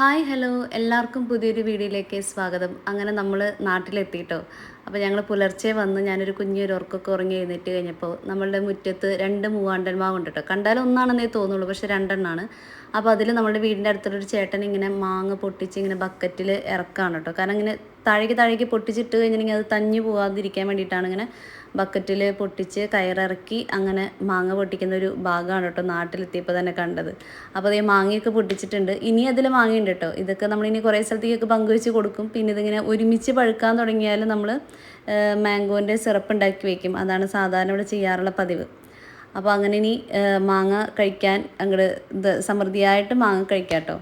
Hi hello. എല്ലാവർക്കും പുതിയൊരു വീഡിയോയിലേക്ക് സ്വാഗതം. അങ്ങനെ നമ്മൾ നാട്ടിലെത്തിയിട്ടോ. അപ്പോൾ ഞങ്ങൾ പുലർച്ചെ വന്ന് ഞാനൊരു കുഞ്ഞൊരു ഉറക്കൊക്കെ ഉറങ്ങി എഴുന്നേറ്റ് കഴിഞ്ഞപ്പോൾ നമ്മളുടെ മുറ്റത്ത് രണ്ട് മൂവാണ്ടൻ മാവ് ഉണ്ട് കേട്ടോ കണ്ടാൽ ഒന്നാണെന്നേ തോന്നുള്ളൂ പക്ഷേ രണ്ടെണ്ണമാണ് അപ്പോൾ അതിൽ നമ്മുടെ വീടിന്റെ അടുത്തുള്ളൊരു ചേട്ടൻ ഇങ്ങനെ മാങ്ങ പൊട്ടിച്ച് ഇങ്ങനെ ബക്കറ്റിൽ ഇറക്കാണ് കേട്ടോ. കാരണം ഇങ്ങനെ താഴേക്ക് താഴേക്ക് പൊട്ടിച്ചിട്ട് കഴിഞ്ഞിട്ടുണ്ടെങ്കിൽ അത് തഞ്ഞു പോകാതിരിക്കാൻ വേണ്ടിയിട്ടാണ് ഇങ്ങനെ ബക്കറ്റിൽ പൊട്ടിച്ച് കയറിറക്കി അങ്ങനെ മാങ്ങ പൊട്ടിക്കുന്ന ഒരു ഭാഗമാണ് കേട്ടോ നാട്ടിലെത്തിയപ്പോൾ തന്നെ കണ്ടത്. അപ്പോൾ അതേ മാങ്ങയൊക്കെ പൊട്ടിച്ചിട്ടുണ്ട്. ഇനി അതിൽ മാങ്ങയുണ്ട് കേട്ടോ. ഇതൊക്കെ നമ്മളിനി കുറേ സ്ഥലത്തേക്കൊക്കെ പങ്കുവെച്ച് കൊടുക്കും. പിന്നെ ഇതിങ്ങനെ ഒരുമിച്ച് പഴുക്കാൻ തുടങ്ങിയാൽ നമ്മൾ മാംഗോന്റെ സിറപ്പ് ഉണ്ടാക്കി വയ്ക്കും അതാണ് സാധാരണ ഇവിടെ ചെയ്യാറുള്ള പതിവ്. അപ്പോൾ അങ്ങനെ ഇനി മാങ്ങ കഴിക്കാൻ അങ്ങോട്ട് സമൃദ്ധിയായിട്ട് മാങ്ങ കഴിക്കാം കേട്ടോ.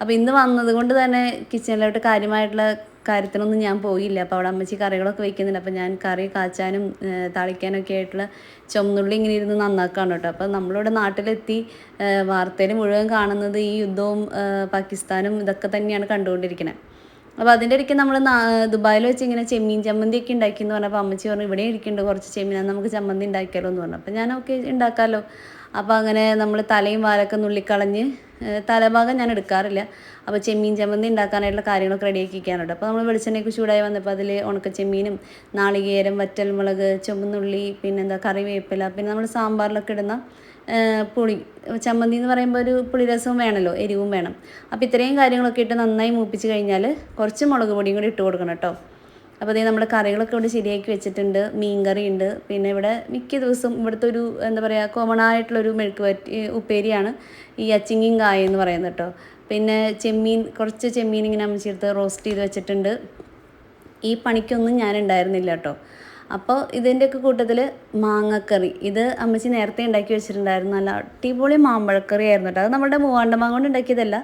അപ്പോൾ ഇന്ന് വന്നത് കൊണ്ട് തന്നെ കിച്ചണിലോട്ട് കാര്യമായിട്ടുള്ള കാര്യത്തിനൊന്നും ഞാൻ പോയില്ല. അപ്പോൾ അവിടെ അമ്മച്ചി കറികളൊക്കെ വെക്കുന്നുണ്ട്. അപ്പോൾ ഞാൻ കറി കാച്ചാനും തളിക്കാനൊക്കെ ആയിട്ടുള്ള ചുമന്നുള്ളി ഇങ്ങനെ ഇരുന്ന് നന്നാക്കാണ് കേട്ടോ. അപ്പോൾ നമ്മളിവിടെ നാട്ടിലെത്തി വാർത്തയിൽ മുഴുവൻ കാണുന്നത് ഈ യുദ്ധവും പാകിസ്ഥാനും ഇതൊക്കെ തന്നെയാണ് കണ്ടുകൊണ്ടിരിക്കുന്നത് അപ്പോൾ അതിന്റെ ഇടയ്ക്ക് നമ്മൾ ദുബായിൽ വെച്ച് ഇങ്ങനെ ചെമ്മീൻ ചമ്മന്തി ഒക്കെ ഉണ്ടാക്കി എന്ന് പറഞ്ഞപ്പോൾ അമ്മച്ചി പറഞ്ഞു ഇവിടെ ഇരിക്കുന്നുണ്ട് കുറച്ച് ചെമ്മീൻ നമുക്ക് ചമ്മന്തി ഉണ്ടാക്കിയാലോ എന്ന് പറഞ്ഞു. അപ്പോൾ ഞാൻ ഉണ്ടാക്കാമല്ലോ അപ്പോൾ അങ്ങനെ നമ്മൾ തലയും വാലൊക്കെ നുള്ളിക്കളഞ്ഞ് തലഭാഗം ഞാൻ എടുക്കാറില്ല. അപ്പോൾ ചെമ്മീൻ ചമ്മന്തി ഉണ്ടാക്കാനായിട്ടുള്ള കാര്യങ്ങളൊക്കെ റെഡിയാക്കി വയ്ക്കാറുണ്ട് അപ്പോൾ നമ്മൾ വെളിച്ചെണ്ണയ്ക്ക് ചൂടായി വന്നപ്പോൾ അതിൽ ഉണക്ക ചെമ്മീനും നാളികേരം വറ്റൽമുളക് ചുമന്നുള്ളി പിന്നെന്താ കറിവേപ്പില പിന്നെ നമ്മൾ സാമ്പാറിലൊക്കെ ഇടുന്ന പുളി ചമ്മന്തി എന്ന് പറയുമ്പോൾ ഒരു പുളിരസവും വേണമല്ലോ എരിവും വേണം. അപ്പോൾ ഇത്രയും കാര്യങ്ങളൊക്കെ ഇട്ട് നന്നായി മൂപ്പിച്ച് കഴിഞ്ഞാൽ കുറച്ച് മുളക് പൊടിയും കൂടി ഇട്ട് കൊടുക്കണം കേട്ടോ. അപ്പോൾ അതേ നമ്മുടെ കറികളൊക്കെ ഇവിടെ ശരിയാക്കി വെച്ചിട്ടുണ്ട്. മീൻ കറി ഉണ്ട് പിന്നെ ഇവിടെ മിക്ക ദിവസവും ഇവിടുത്തെ ഒരു എന്താ പറയുക കോമൺ ആയിട്ടുള്ളൊരു മെഴുക്ക് പറ്റി ഉപ്പേരിയാണ് ഈ അച്ചിങ്ങിയും കായ എന്ന് പറയുന്നത് കേട്ടോ. പിന്നെ ചെമ്മീൻ കുറച്ച് ചെമ്മീൻ ഇങ്ങനെ അമ്മച്ചെടുത്ത് റോസ്റ്റ് ചെയ്ത് വെച്ചിട്ടുണ്ട്. ഈ പണിക്കൊന്നും ഞാൻ ഉണ്ടായിരുന്നില്ല കേട്ടോ. അപ്പോൾ ഇതിന്റെയൊക്കെ കൂട്ടത്തിൽ മാങ്ങക്കറി. ഇത് അമ്മച്ചി നേരത്തെ ഉണ്ടാക്കി വെച്ചിട്ടുണ്ടായിരുന്നു. നല്ല അടിപൊളി മാമ്പഴക്കറി ആയിരുന്നു കേട്ടോ. അത് നമ്മുടെ മൂവാണ്ട മാങ്ങ കൊണ്ട് ഉണ്ടാക്കിയതല്ല.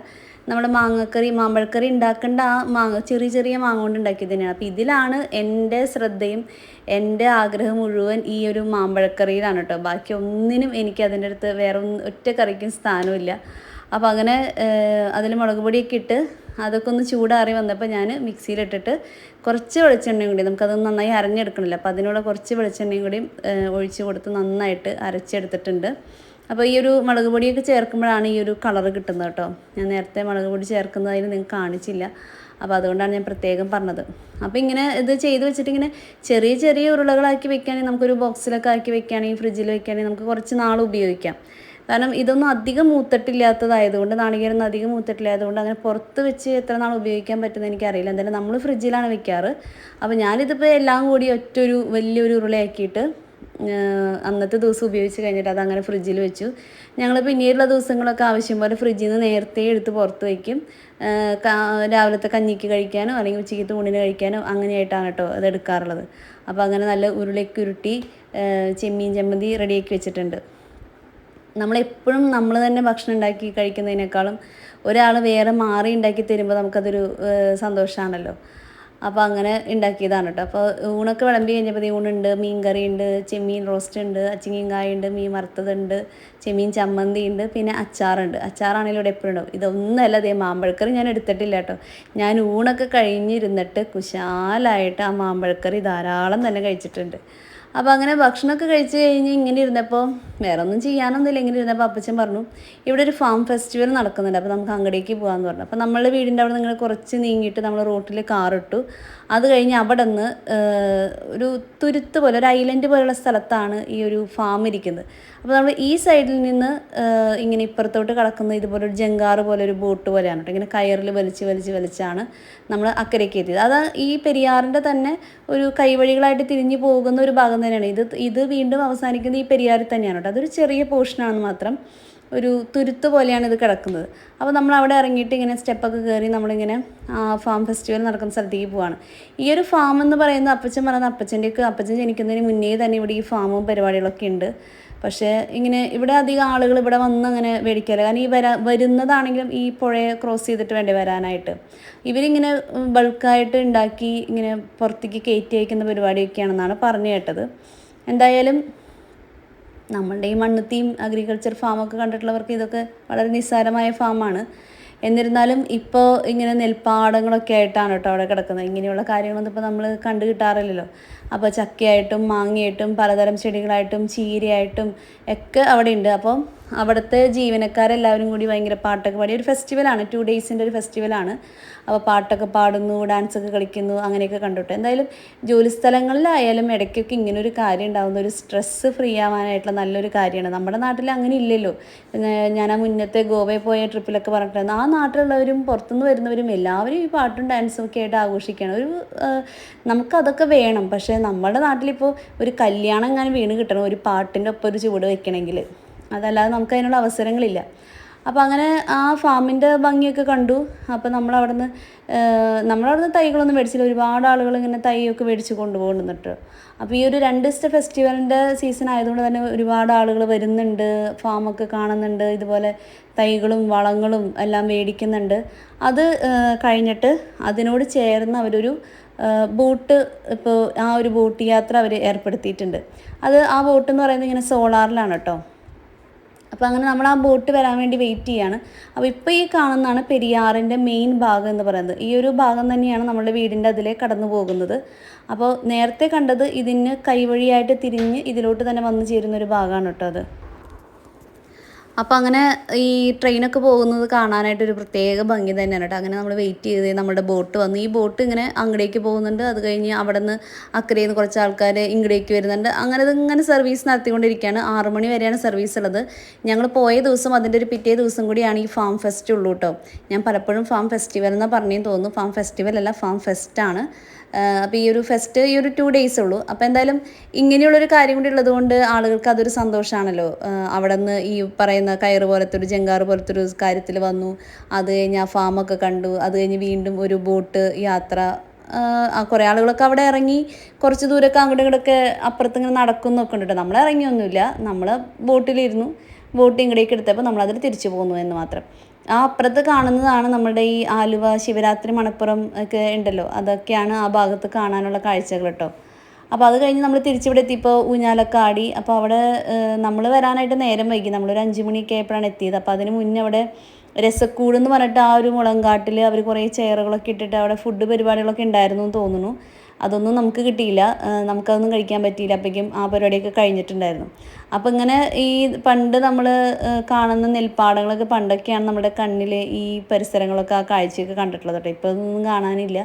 നമ്മുടെ മാങ്ങക്കറി മാമ്പഴക്കറി ഉണ്ടാക്കേണ്ട ആ മാങ്ങ ചെറിയ ചെറിയ മാങ്ങ കൊണ്ട് ഉണ്ടാക്കിയത് തന്നെയാണ്. അപ്പോൾ ഇതിലാണ് എന്റെ ശ്രദ്ധയും എന്റെ ആഗ്രഹം മുഴുവൻ ഈ ഒരു മാമ്പഴക്കറിയിലാണ് കേട്ടോ. ബാക്കി ഒന്നിനും എനിക്ക് അതിന്റെ അടുത്ത് വേറെ ഒറ്റ കറിക്കും സ്ഥാനമില്ല അപ്പോൾ അങ്ങനെ അതിൽ മുളക് പൊടിയൊക്കെ ഇട്ട് അതൊക്കെ ഒന്ന് ചൂടാറി വന്നപ്പോൾ ഞാൻ മിക്സിയിലിട്ടിട്ട് കുറച്ച് വെളിച്ചെണ്ണയും കൂടി നമുക്കത് നന്നായി അരഞ്ഞെടുക്കണില്ല. അപ്പോൾ അതിനുള്ള കുറച്ച് വെളിച്ചെണ്ണയും കൂടി ഒഴിച്ച് കൊടുത്ത് നന്നായിട്ട് അരച്ചെടുത്തിട്ടുണ്ട്. അപ്പോൾ ഈ ഒരു മുളക് പൊടിയൊക്കെ ചേർക്കുമ്പോഴാണ് ഈ ഒരു കളർ കിട്ടുന്നത് കേട്ടോ. ഞാൻ നേരത്തെ മുളക് പൊടി ചേർക്കുന്നതിന് നിങ്ങൾക്ക് കാണിച്ചില്ല. അപ്പോൾ അതുകൊണ്ടാണ് ഞാൻ പ്രത്യേകം പറഞ്ഞത്. അപ്പോൾ ഇങ്ങനെ ഇത് ചെയ്ത് വെച്ചിട്ട് ഇങ്ങനെ ചെറിയ ചെറിയ ഉരുളകളാക്കി വെക്കുകയാണെങ്കിൽ നമുക്കൊരു ബോക്സിലൊക്കെ ആക്കി വെക്കുകയാണെങ്കിൽ ഫ്രിഡ്ജിൽ വെക്കുകയാണെങ്കിൽ നമുക്ക് കുറച്ച് നാൾ ഉപയോഗിക്കാം. കാരണം ഇതൊന്നും അധികം മൂത്തിട്ടില്ലാത്തതായതുകൊണ്ട് നാളികേരൊന്നും അധികം മൂത്തിട്ടില്ലാത്തതുകൊണ്ട് അങ്ങനെ പുറത്ത് വെച്ച് എത്ര നാൾ ഉപയോഗിക്കാൻ പറ്റുമെന്ന് എനിക്കറിയില്ല. എന്തായാലും നമ്മൾ ഫ്രിഡ്ജിലാണ് വെക്കാറ്. അപ്പോൾ ഞാനിതിപ്പോൾ എല്ലാം കൂടി ഒറ്റൊരു വലിയൊരു ഉരുളയാക്കിയിട്ട് അന്നത്തെ ദിവസം ഉപയോഗിച്ച് കഴിഞ്ഞിട്ട് അങ്ങനെ ഫ്രിഡ്ജിൽ വെച്ചു. ഞങ്ങൾ പിന്നീടുള്ള ദിവസങ്ങളൊക്കെ ആവശ്യം പോലെ ഫ്രിഡ്ജിൽ നിന്ന് നേരത്തെ എടുത്ത് പുറത്ത് വയ്ക്കും രാവിലത്തെ കഞ്ഞിക്ക് കഴിക്കാനോ അല്ലെങ്കിൽ ഉച്ചയ്ക്ക് ഊണിന് കഴിക്കാനോ അങ്ങനെയായിട്ടാണ് കേട്ടോ അത് എടുക്കാറുള്ളത്. അപ്പോൾ അങ്ങനെ നല്ല ഉരുളയ്ക്ക് ഉരുട്ടി ചെമ്മീൻ ചമ്മന്തി റെഡിയാക്കി വെച്ചിട്ടുണ്ട്. നമ്മളെപ്പോഴും നമ്മൾ തന്നെ ഭക്ഷണം ഉണ്ടാക്കി കഴിക്കുന്നതിനേക്കാളും ഒരാൾ വേറെ മാറി ഉണ്ടാക്കി തരുമ്പോൾ നമുക്കതൊരു സന്തോഷമാണല്ലോ അപ്പോൾ അങ്ങനെ ഉണ്ടാക്കിയതാണ് കേട്ടോ. അപ്പോൾ ഊണൊക്കെ വിളമ്പി കഴിഞ്ഞപ്പോൾ ഊണുണ്ട് മീൻ കറി ഉണ്ട് ചെമ്മീൻ റോസ്റ്റ് ഉണ്ട് അച്ചിങ്ങീൻ കായ ഉണ്ട് മീൻ വറുത്തതുണ്ട് ചെമ്മീൻ ചമ്മന്തി ഉണ്ട് പിന്നെ അച്ചാറുണ്ട്. അച്ചാറാണെങ്കിലും ഇവിടെ എപ്പോഴും ഉണ്ടാവും. ഇതൊന്നുമല്ല അതേ മാമ്പഴക്കറി ഞാൻ എടുത്തിട്ടില്ല കേട്ടോ. ഞാൻ ഊണൊക്കെ കഴിഞ്ഞിരുന്നിട്ട് കുശാലായിട്ട് ആ മാമ്പഴക്കറി ധാരാളം തന്നെ കഴിച്ചിട്ടുണ്ട്. അപ്പോൾ അങ്ങനെ ഭക്ഷണമൊക്കെ കഴിച്ച് കഴിഞ്ഞ് ഇങ്ങനെ ഇരുന്നപ്പോൾ വേറെ ഒന്നും ചെയ്യാനൊന്നുമില്ല. ഇങ്ങനെ ഇരുന്നപ്പോൾ അപ്പച്ചൻ പറഞ്ഞു ഇവിടെ ഒരു ഫാം ഫെസ്റ്റിവൽ നടക്കുന്നുണ്ട്. അപ്പോൾ നമുക്ക് അങ്ങടേക്ക് പോകാമെന്ന് പറഞ്ഞു. അപ്പോൾ നമ്മളുടെ വീടിന്റെ അവിടെ നിങ്ങൾ കുറച്ച് നീങ്ങിയിട്ട് നമ്മൾ റോട്ടിൽ കാറിട്ടു. അത് കഴിഞ്ഞ് അവിടെ നിന്ന് ഒരു തുരുത്ത് പോലെ ഒരു ഐലൻഡ് പോലുള്ള സ്ഥലത്താണ് ഈ ഒരു ഫാം ഇരിക്കുന്നത്. അപ്പോൾ നമ്മൾ ഈ സൈഡിൽ നിന്ന് ഇങ്ങനെ ഇപ്പുറത്തോട്ട് കിടക്കുന്ന ഇതുപോലെ ഒരു ജങ്കാറ് പോലെ ഒരു ബോട്ട് പോലെയാണ് കേട്ടോ. ഇങ്ങനെ കയറിൽ വലിച്ച് വലിച്ച് വലിച്ചാണ് നമ്മൾ അക്കരയ്ക്ക് എത്തിയത്. അത് ഈ പെരിയാറിന്റെ തന്നെ ഒരു കൈവഴികളായിട്ട് തിരിഞ്ഞു പോകുന്ന ഒരു ഭാഗം തന്നെയാണ്. ഇത് ഇത് വീണ്ടും അവസാനിക്കുന്നത് ഈ പെരിയാറിൽ തന്നെയാണ് കേട്ടോ. അതൊരു ചെറിയ പോർഷനാണെന്ന് മാത്രം ഒരു തുരുത്ത് പോലെയാണ് ഇത് കിടക്കുന്നത്. അപ്പോൾ നമ്മൾ അവിടെ ഇറങ്ങിയിട്ട് ഇങ്ങനെ സ്റ്റെപ്പൊക്കെ കയറി നമ്മളിങ്ങനെ ഫാം ഫെസ്റ്റിവൽ നടക്കുന്ന സ്ഥലത്തേക്ക് പോവാണ്. ഈ ഒരു ഫാം എന്ന് പറയുന്നത് അപ്പച്ചൻ പറയുന്ന അപ്പച്ചന്റെയൊക്കെ അപ്പച്ചൻ ജനിക്കുന്നതിന് മുന്നേ തന്നെ ഇവിടെ ഈ ഫാമും പരിപാടികളൊക്കെ ഉണ്ട്. പക്ഷേ ഇങ്ങനെ ഇവിടെ അധികം ആളുകൾ ഇവിടെ വന്ന് അങ്ങനെ മേടിക്കാറ് കാരണം ഈ വരാ വരുന്നതാണെങ്കിലും ഈ പുഴയെ ക്രോസ് ചെയ്തിട്ട് വേണ്ടേ വരാനായിട്ട്. ഇവരിങ്ങനെ ബൾക്കായിട്ട് ഉണ്ടാക്കി ഇങ്ങനെ പുറത്തേക്ക് കയറ്റി അയക്കുന്ന പരിപാടിയൊക്കെയാണെന്നാണ് പറഞ്ഞു കേട്ടത്. എന്തായാലും നമ്മളുടെ ഈ മണ്ണുത്തിയും അഗ്രികൾച്ചർ ഫാമൊക്കെ കണ്ടിട്ടുള്ളവർക്ക് ഇതൊക്കെ വളരെ നിസ്സാരമായ ഫാമാണ് എന്നിരുന്നാലും ഇപ്പോൾ ഇങ്ങനെ നെൽപ്പാടങ്ങളൊക്കെ ആയിട്ടാണ് കേട്ടോ അവിടെ കിടക്കുന്നത്. ഇങ്ങനെയുള്ള കാര്യങ്ങളൊന്നും ഇപ്പോൾ നമ്മൾ കണ്ടു കിട്ടാറില്ലല്ലോ. അപ്പോൾ ചക്കയായിട്ടും മാങ്ങയായിട്ടും പലതരം ചെടികളായിട്ടും ചീരയായിട്ടും ഒക്കെ അവിടെ ഉണ്ട് അപ്പോൾ അവിടുത്തെ ജീവനക്കാരെല്ലാവരും കൂടി ഭയങ്കര പാട്ടൊക്കെ പാടി. ഒരു ഫെസ്റ്റിവലാണ്. ടു ഡേയ്സിന്റെ ഒരു ഫെസ്റ്റിവലാണ്. അപ്പോൾ പാട്ടൊക്കെ പാടുന്നു ഡാൻസൊക്കെ കളിക്കുന്നു അങ്ങനെയൊക്കെ കണ്ടിട്ട്. എന്തായാലും ജോലി സ്ഥലങ്ങളിലായാലും ഇടയ്ക്കൊക്കെ ഇങ്ങനെ ഒരു കാര്യം ഉണ്ടാകുന്ന ഒരു സ്ട്രെസ്സ് ഫ്രീ ആവാനായിട്ടുള്ള നല്ലൊരു കാര്യമാണ്. നമ്മുടെ നാട്ടിൽ അങ്ങനെ ഇല്ലല്ലോ. ഞാൻ ആ മുന്നത്തെ ഗോവയിൽ പോയ ട്രിപ്പിലൊക്കെ പറഞ്ഞിട്ടുണ്ടായിരുന്നു ആ നാട്ടിലുള്ളവരും പുറത്തുനിന്ന് വരുന്നവരും എല്ലാവരും ഈ പാട്ടും ഡാൻസും ഒക്കെ ആയിട്ട് ആഘോഷിക്കുകയാണ്. ഒരു നമുക്കതൊക്കെ വേണം. പക്ഷേ നമ്മുടെ നാട്ടിലിപ്പോൾ ഒരു കല്യാണം ഞാൻ വീണ് കിട്ടണം. ഒരു പാട്ടിന്റെ ഒപ്പം ഒരു ചുവട് വെക്കണമെങ്കിൽ അതല്ലാതെ നമുക്ക് അതിനുള്ള അവസരങ്ങളില്ല. അപ്പോൾ അങ്ങനെ ആ ഫാമിന്റെ ഭംഗിയൊക്കെ കണ്ടു. അപ്പോൾ നമ്മളവിടെ നിന്ന് നമ്മളവിടെ നിന്ന് തൈകളൊന്നും മേടിച്ചില്ല. ഒരുപാട് ആളുകൾ ഇങ്ങനെ തൈയൊക്കെ മേടിച്ച് കൊണ്ടുപോകുന്നുണ്ട് അപ്പോൾ ഈ ഒരു രണ്ട് ദിവസത്തെ ഫെസ്റ്റിവലിന്റെ സീസൺ ആയതുകൊണ്ട് തന്നെ ഒരുപാട് ആളുകൾ വരുന്നുണ്ട് ഫാമൊക്കെ കാണുന്നുണ്ട് ഇതുപോലെ തൈകളും വളങ്ങളും എല്ലാം മേടിക്കുന്നുണ്ട്. അത് കഴിഞ്ഞിട്ട് അതിനോട് ചേർന്ന് അവരൊരു ബോട്ട് ഇപ്പോൾ ആ ഒരു ബോട്ട് യാത്ര അവർ ഏർപ്പെടുത്തിയിട്ടുണ്ട്. അത് ആ ബോട്ട് എന്ന് പറയുന്നത് ഇങ്ങനെ സോളാറിലാണ് കേട്ടോ അപ്പോൾ അങ്ങനെ നമ്മൾ ആ ബോട്ട് വരാൻ വേണ്ടി വെയിറ്റ് ചെയ്യാണ്. അപ്പോൾ ഇപ്പോൾ ഈ കാണുന്നതാണ് പെരിയാറിന്റെ മെയിൻ ഭാഗം എന്ന് പറയുന്നത്. ഈ ഒരു ഭാഗം തന്നെയാണ് നമ്മുടെ വീടിന്റെ അതിലെ കടന്നു പോകുന്നത്. അപ്പോൾ നേരത്തെ കണ്ടത് ഇതിന് കൈവഴിയായിട്ട് തിരിഞ്ഞ് ഇതിലോട്ട് തന്നെ വന്നു ചേരുന്ന ഒരു ഭാഗമാണ് കേട്ടോ അത്. അപ്പോൾ അങ്ങനെ ഈ ട്രെയിനൊക്കെ പോകുന്നത് കാണാനായിട്ട് ഒരു പ്രത്യേക ഭംഗി തന്നെയാണ് കേട്ടോ. അങ്ങനെ നമ്മൾ വെയിറ്റ് ചെയ്ത് നമ്മുടെ ബോട്ട് വന്നു. ഈ ബോട്ട് ഇങ്ങനെ അങ്ങടേക്ക് പോകുന്നുണ്ട്. അത് കഴിഞ്ഞ് അവിടെ നിന്ന് അക്കരയിൽ നിന്ന് കുറച്ച് ആൾക്കാർ ഇങ്ങടേക്ക് വരുന്നുണ്ട്. അങ്ങനെ ഇതിങ്ങനെ സർവീസ് നടത്തിക്കൊണ്ടിരിക്കുകയാണ്. ആറ് മണി വരെയാണ് സർവീസ് ഉള്ളത്. ഞങ്ങൾ പോയ ദിവസം അതിന്റെ ഒരു പിറ്റേ ദിവസം കൂടിയാണ് ഈ ഫാം ഫെസ്റ്റ് ഉള്ളൂ കേട്ടോ. ഞാൻ പലപ്പോഴും ഫാം ഫെസ്റ്റിവൽ എന്നാണ് പറഞ്ഞേന്ന് തോന്നുന്നു. ഫാം ഫെസ്റ്റിവൽ അല്ല ഫാം ഫെസ്റ്റാണ് അപ്പോൾ ഈ ഒരു ഫെസ്റ്റ് ഈ ഒരു ടു ഡേയ്സ് ഉള്ളൂ. അപ്പോൾ എന്തായാലും ഇങ്ങനെയുള്ളൊരു കാര്യം കൂടി ഉള്ളതുകൊണ്ട് ആളുകൾക്ക് അതൊരു സന്തോഷമാണല്ലോ അവിടെ നിന്ന് ഈ പറയുന്ന കയറ് പോലത്തെ ഒരു ജങ്കാറ് പോലത്തെ ഒരു കാര്യത്തിൽ വന്നു. അത് കഴിഞ്ഞ് ആ ഫാമൊക്കെ കണ്ടു. അത് കഴിഞ്ഞ് വീണ്ടും ഒരു ബോട്ട് യാത്ര. കുറേ ആളുകളൊക്കെ അവിടെ ഇറങ്ങി. കുറച്ച് ദൂരമൊക്കെ അങ്ങോട്ടും ഇങ്ങോട്ടൊക്കെ അപ്പുറത്ത് ഇങ്ങനെ നടക്കുന്നൊക്കെ ഉണ്ട് നമ്മൾ ഇറങ്ങിയൊന്നുമില്ല. നമ്മൾ ബോട്ടിലിരുന്നു ബോട്ട് ഇങ്ങടേക്ക് എടുത്തപ്പോൾ നമ്മളതിൽ തിരിച്ചു പോന്നു എന്ന് മാത്രം. ആ അപ്പുറത്ത് കാണുന്നതാണ് നമ്മുടെ ഈ ആലുവ ശിവരാത്രി മണപ്പുറം ഒക്കെ ഉണ്ടല്ലോ. അതൊക്കെയാണ് ആ ഭാഗത്ത് കാണാനുള്ള കാഴ്ചകൾ കേട്ടോ. അപ്പോൾ അത് കഴിഞ്ഞ് നമ്മൾ തിരിച്ചിവിടെ എത്തിയപ്പോൾ ഊഞ്ഞാലക്കാടി. അപ്പോൾ അവിടെ നമ്മൾ വരാനായിട്ട് നേരം വൈകി. നമ്മളൊരു അഞ്ച് മണിയൊക്കെ ആയപ്പോഴാണ് എത്തിയത്. അപ്പോൾ അതിന് മുന്നേ അവിടെ രസക്കൂട് എന്ന് പറഞ്ഞിട്ട് ആ ഒരു മുളങ്കാട്ടിൽ അവർ കുറേ ചെയറുകളൊക്കെ ഇട്ടിട്ട് അവിടെ ഫുഡ് പരിപാടികളൊക്കെ ഉണ്ടായിരുന്നു എന്ന് തോന്നുന്നു. അതൊന്നും നമുക്ക് കിട്ടിയില്ല. നമുക്കതൊന്നും കഴിക്കാൻ പറ്റിയില്ല. അപ്പോഴേക്കും ആ പരിപാടിയൊക്കെ കഴിഞ്ഞിട്ടുണ്ടായിരുന്നു. അപ്പോൾ ഇങ്ങനെ ഈ പണ്ട് നമ്മൾ കാണുന്ന നെൽപ്പാടങ്ങളൊക്കെ പണ്ടൊക്കെയാണ് നമ്മുടെ കണ്ണിൽ ഈ പരിസരങ്ങളൊക്കെ ആ കാഴ്ചയൊക്കെ കണ്ടിട്ടുള്ളത് കേട്ടോ. ഇപ്പോൾ അതൊന്നും കാണാനില്ല.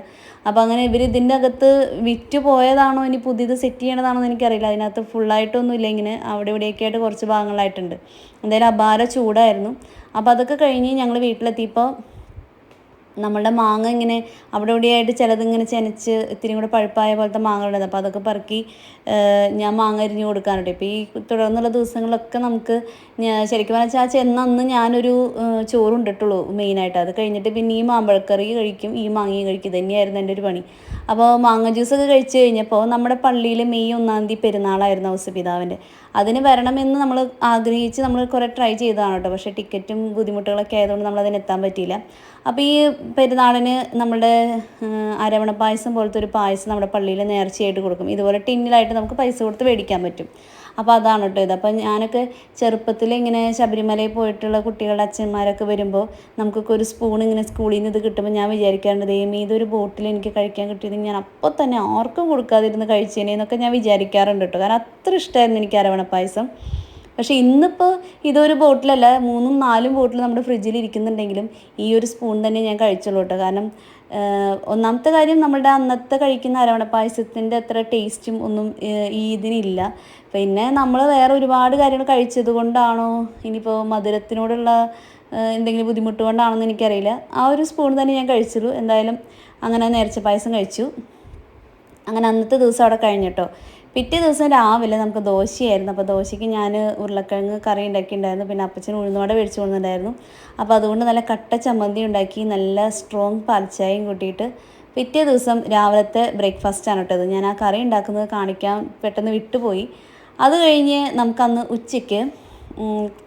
അപ്പോൾ അങ്ങനെ ഇവർ ഇതിന്റെ അകത്ത് വിറ്റ് പോയതാണോ ഇനി പുതിയത് സെറ്റ് ചെയ്യണതാണോ എന്ന് എനിക്കറിയില്ല. അതിനകത്ത് ഫുള്ളായിട്ടൊന്നും ഇല്ല. ഇങ്ങനെ അവിടെ ഇവിടെയൊക്കെ ആയിട്ട് കുറച്ച് ഭാഗങ്ങളായിട്ടുണ്ട്. എന്തായാലും അപാര ചൂടായിരുന്നു. അപ്പോൾ അതൊക്കെ കഴിഞ്ഞ് ഞങ്ങൾ വീട്ടിലെത്തിയപ്പോൾ നമ്മളുടെ മാങ്ങ ഇങ്ങനെ അവിടെ ഇവിടെയായിട്ട് ചിലതിങ്ങനെ ചെനച്ച് ഇത്തിരി കൂടെ പഴുപ്പായ പോലത്തെ മാങ്ങകളുണ്ടായിരുന്നു അപ്പോൾ അതൊക്കെ പറക്കി ഞാൻ മാങ്ങ അരിഞ്ഞ് കൊടുക്കാനുണ്ട് ഇപ്പോൾ ഈ തുടർന്നുള്ള ദിവസങ്ങളിലൊക്കെ നമുക്ക് ശരിക്കും പറഞ്ഞാൽ ആ ചെന്ന അന്ന് ഞാനൊരു ചോറുണ്ടിട്ടുള്ളൂ മെയിനായിട്ട്. അത് കഴിഞ്ഞിട്ട് പിന്നെ ഈ മാമ്പഴക്കറി കഴിക്കും ഈ മാങ്ങയും കഴിക്കും. തന്നെയായിരുന്നു എന്റെ ഒരു പണി. അപ്പോൾ മാങ്ങ ജ്യൂസൊക്കെ കഴിച്ച് കഴിഞ്ഞപ്പോൾ നമ്മുടെ പള്ളിയിൽ മെയ് ഒന്നാം തീയതി പെരുന്നാളായിരുന്നു ഔസപിതാവിന്റെ അതിന് വരണമെന്ന് നമ്മൾ ആഗ്രഹിച്ച് നമ്മൾ കുറേ ട്രൈ ചെയ്തതാണ് കേട്ടോ. പക്ഷേ ടിക്കറ്റും ബുദ്ധിമുട്ടുകളൊക്കെ ആയതുകൊണ്ട് നമ്മൾ അതിന് എത്താൻ പറ്റിയില്ല. അപ്പോൾ ഈ പെരുന്നാളിന് നമ്മുടെ അരവണ പായസം പോലത്തെ ഒരു പായസം നമ്മുടെ പള്ളിയിൽ നേർച്ചയായിട്ട് കൊടുക്കും. ഇതുപോലെ ടിന്നിലായിട്ട് നമുക്ക് പൈസ കൊടുത്ത് മേടിക്കാൻ പറ്റും. അപ്പോൾ അതാണ് കേട്ടോ ഇത്. അപ്പോൾ ഞാനൊക്കെ ചെറുപ്പത്തിൽ ഇങ്ങനെ ശബരിമലയിൽ പോയിട്ടുള്ള കുട്ടികളുടെ അച്ഛന്മാരൊക്കെ വരുമ്പോൾ നമുക്കൊക്കെ ഒരു സ്പൂൺ ഇങ്ങനെ സ്കൂളിൽ നിന്ന് ഇത് കിട്ടുമ്പോൾ ഞാൻ വിചാരിക്കാറുണ്ട് ദൈവമേ ഇതൊരു ബോട്ടിൽ എനിക്ക് കഴിക്കാൻ കിട്ടിയത് ഞാൻ അപ്പോൾ തന്നെ ആർക്കും കൊടുക്കാതിരുന്ന് കഴിച്ചേനെ എന്നൊക്കെ ഞാൻ വിചാരിക്കാറുണ്ട് കേട്ടോ. കാരണം അത്ര ഇഷ്ടമായിരുന്നു എനിക്ക് അരവണ പായസം. പക്ഷേ ഇന്നിപ്പോൾ ഇതൊരു ബോട്ടിലല്ല മൂന്നും നാലും ബോട്ടിൽ നമ്മുടെ ഫ്രിഡ്ജിൽ ഇരിക്കുന്നുണ്ടെങ്കിലും ഈ ഒരു സ്പൂൺ തന്നെ ഞാൻ കഴിച്ചുള്ളൂ കേട്ടോ. കാരണം ഒന്നാമത്തെ കാര്യം നമ്മുടെ അന്നത്തെ കഴിക്കുന്ന അരവണ പായസത്തിന്റെ അത്ര ടേസ്റ്റും ഒന്നും ഈ ഇതിനില്ല. പിന്നെ നമ്മൾ വേറെ ഒരുപാട് കാര്യങ്ങൾ കഴിച്ചത് കൊണ്ടാണോ? ഇനിയിപ്പോൾ മധുരത്തിനോടുള്ള എന്തെങ്കിലും ബുദ്ധിമുട്ട് കൊണ്ടാണോ എന്ന് എനിക്കറിയില്ല. ആ ഒരു സ്പൂൺ തന്നെ ഞാൻ കഴിച്ചുള്ളൂ. എന്തായാലും അങ്ങനെ നേർച്ച പായസം കഴിച്ചു. അങ്ങനെ അന്നത്തെ ദിവസം അവിടെ കഴിഞ്ഞിട്ടോ പിറ്റേ ദിവസം രാവിലെ നമുക്ക് ദോശയായിരുന്നു. അപ്പോൾ ദോശയ്ക്ക് ഞാൻ ഉരുളക്കിഴങ്ങ് കറി ഉണ്ടാക്കിയിട്ടുണ്ടായിരുന്നു. പിന്നെ അപ്പച്ചൻ ഉഴുന്നുവട മേടിച്ചു കൊണ്ടുണ്ടായിരുന്നു അപ്പോൾ അതുകൊണ്ട് നല്ല കട്ട ചമ്മന്തി ഉണ്ടാക്കി നല്ല സ്ട്രോങ് പാൽച്ചായയും കൂട്ടിയിട്ട് പിറ്റേ ദിവസം രാവിലത്തെ ബ്രേക്ക്ഫാസ്റ്റാണ് കേട്ടത് ഞാൻ ആ കറി ഉണ്ടാക്കുന്നത് കാണിക്കാൻ പെട്ടെന്ന് വിട്ടുപോയി. അത് കഴിഞ്ഞ് നമുക്കന്ന് ഉച്ചയ്ക്ക്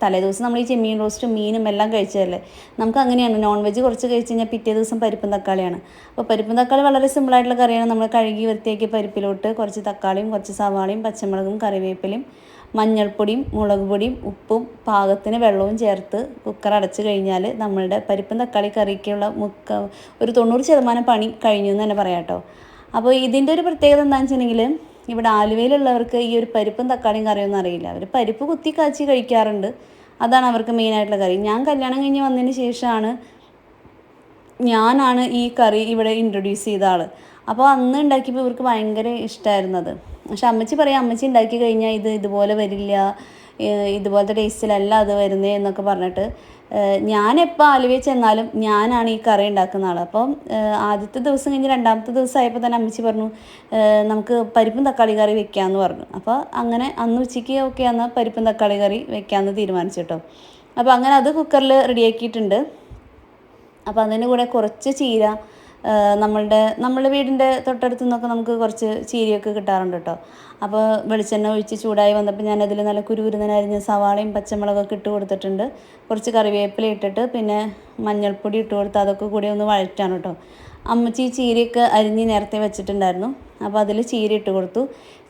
തലേദിവസം നമ്മൾ ഈ ചെമ്മീൻ റോസ്റ്റും മീനും എല്ലാം കഴിച്ചതല്ലേ? നമുക്ക് അങ്ങനെയാണ്. നോൺ വെജ് കുറച്ച് കഴിച്ച് കഴിഞ്ഞാൽ പിറ്റേ ദിവസം പരിപ്പും തക്കാളിയാണ്. അപ്പോൾ പരിപ്പും തക്കാളി വളരെ സിമ്പിളായിട്ടുള്ള കറിയാണ്. നമ്മൾ കഴുകി വൃത്തിയാക്കിയ പരിപ്പിലോട്ട് കുറച്ച് തക്കാളിയും കുറച്ച് സവാളയും പച്ചമുളകും കറിവേപ്പിലയും മഞ്ഞൾപ്പൊടിയും മുളക് പൊടിയും ഉപ്പും പാകത്തിന് വെള്ളവും ചേർത്ത് കുക്കർ അടച്ചു കഴിഞ്ഞാൽ നമ്മളുടെ പരിപ്പും തക്കാളി കറിക്കുള്ള മുക്ക ഒരു തൊണ്ണൂറ് ശതമാനം പണി കഴിഞ്ഞു എന്ന് തന്നെ പറയാം കേട്ടോ. അപ്പോൾ ഇതിന്റെ ഒരു പ്രത്യേകത എന്താണെന്ന് വെച്ചിട്ടുണ്ടെങ്കിൽ ഇവിടെ ആലുവയിലുള്ളവർക്ക് ഈ ഒരു പരിപ്പും തക്കാളിയും കറിയൊന്നും അറിയില്ല. അവർ പരിപ്പ് കുത്തി കാച്ചി കഴിക്കാറുണ്ട്. അതാണ് അവർക്ക് മെയിനായിട്ടുള്ള കറി ഞാൻ കല്യാണം കഴിഞ്ഞ് വന്നതിന് ശേഷമാണ് ഞാനാണ് ഈ കറി ഇവിടെ ഇൻട്രൊഡ്യൂസ് ചെയ്ത ആൾ അപ്പോൾ അന്ന് ഉണ്ടാക്കിയപ്പോൾ ഇവർക്ക് ഭയങ്കര ഇഷ്ടമായിരുന്നത് പക്ഷെ അമ്മച്ചി പറയാം അമ്മച്ചി ഉണ്ടാക്കി കഴിഞ്ഞാൽ ഇത് ഇതുപോലെ വരില്ല ഇതുപോലത്തെ ടേസ്റ്റിലല്ല അത് വരുന്നത് എന്നൊക്കെ പറഞ്ഞിട്ട് എപ്പോൾ ആലുവയിൽ ചെന്നാലും ഞാനാണ് ഈ കറി ഉണ്ടാക്കുന്ന ആൾ അപ്പം ആദ്യത്തെ ദിവസം കഴിഞ്ഞ് രണ്ടാമത്തെ ദിവസം ആയപ്പോൾ തന്നെ അമ്മച്ചി പറഞ്ഞു നമുക്ക് പരിപ്പും തക്കാളി കറി വെക്കാമെന്ന് പറഞ്ഞു. അപ്പോൾ അങ്ങനെ അന്ന് ഉച്ചയ്ക്ക് ഓക്കെ അന്ന് പരിപ്പും തക്കാളി കറി വെക്കാമെന്ന് തീരുമാനിച്ചു കേട്ടോ അപ്പോൾ അങ്ങനെ അത് കുക്കറിൽ റെഡിയാക്കിയിട്ടുണ്ട് അപ്പോൾ അതിന്റെ കൂടെ കുറച്ച് ചീര നമ്മളുടെ നമ്മളുടെ വീടിന്റെ തൊട്ടടുത്തു നിന്നൊക്കെ നമുക്ക് കുറച്ച് ചീരയൊക്കെ കിട്ടാറുണ്ട് കേട്ടോ. അപ്പോൾ വെളിച്ചെണ്ണ ഒഴിച്ച് ചൂടായി വന്നപ്പോൾ ഞാനതിൽ നല്ല കുരുകുരുന്നനരിഞ്ഞ സവാളയും പച്ചമുളകൊക്കെ ഇട്ട് കൊടുത്തിട്ടുണ്ട്. കുറച്ച് കറിവേപ്പില ഇട്ടിട്ട് പിന്നെ മഞ്ഞൾപ്പൊടി ഇട്ട് കൊടുത്ത് അതൊക്കെ കൂടി ഒന്ന് വഴറ്റാണ് കേട്ടോ. അമ്മച്ചി ചീരയൊക്കെ അരിഞ്ഞ് നേരത്തെ വെച്ചിട്ടുണ്ടായിരുന്നു. അപ്പോൾ അതിൽ ചീര ഇട്ട് കൊടുത്തു.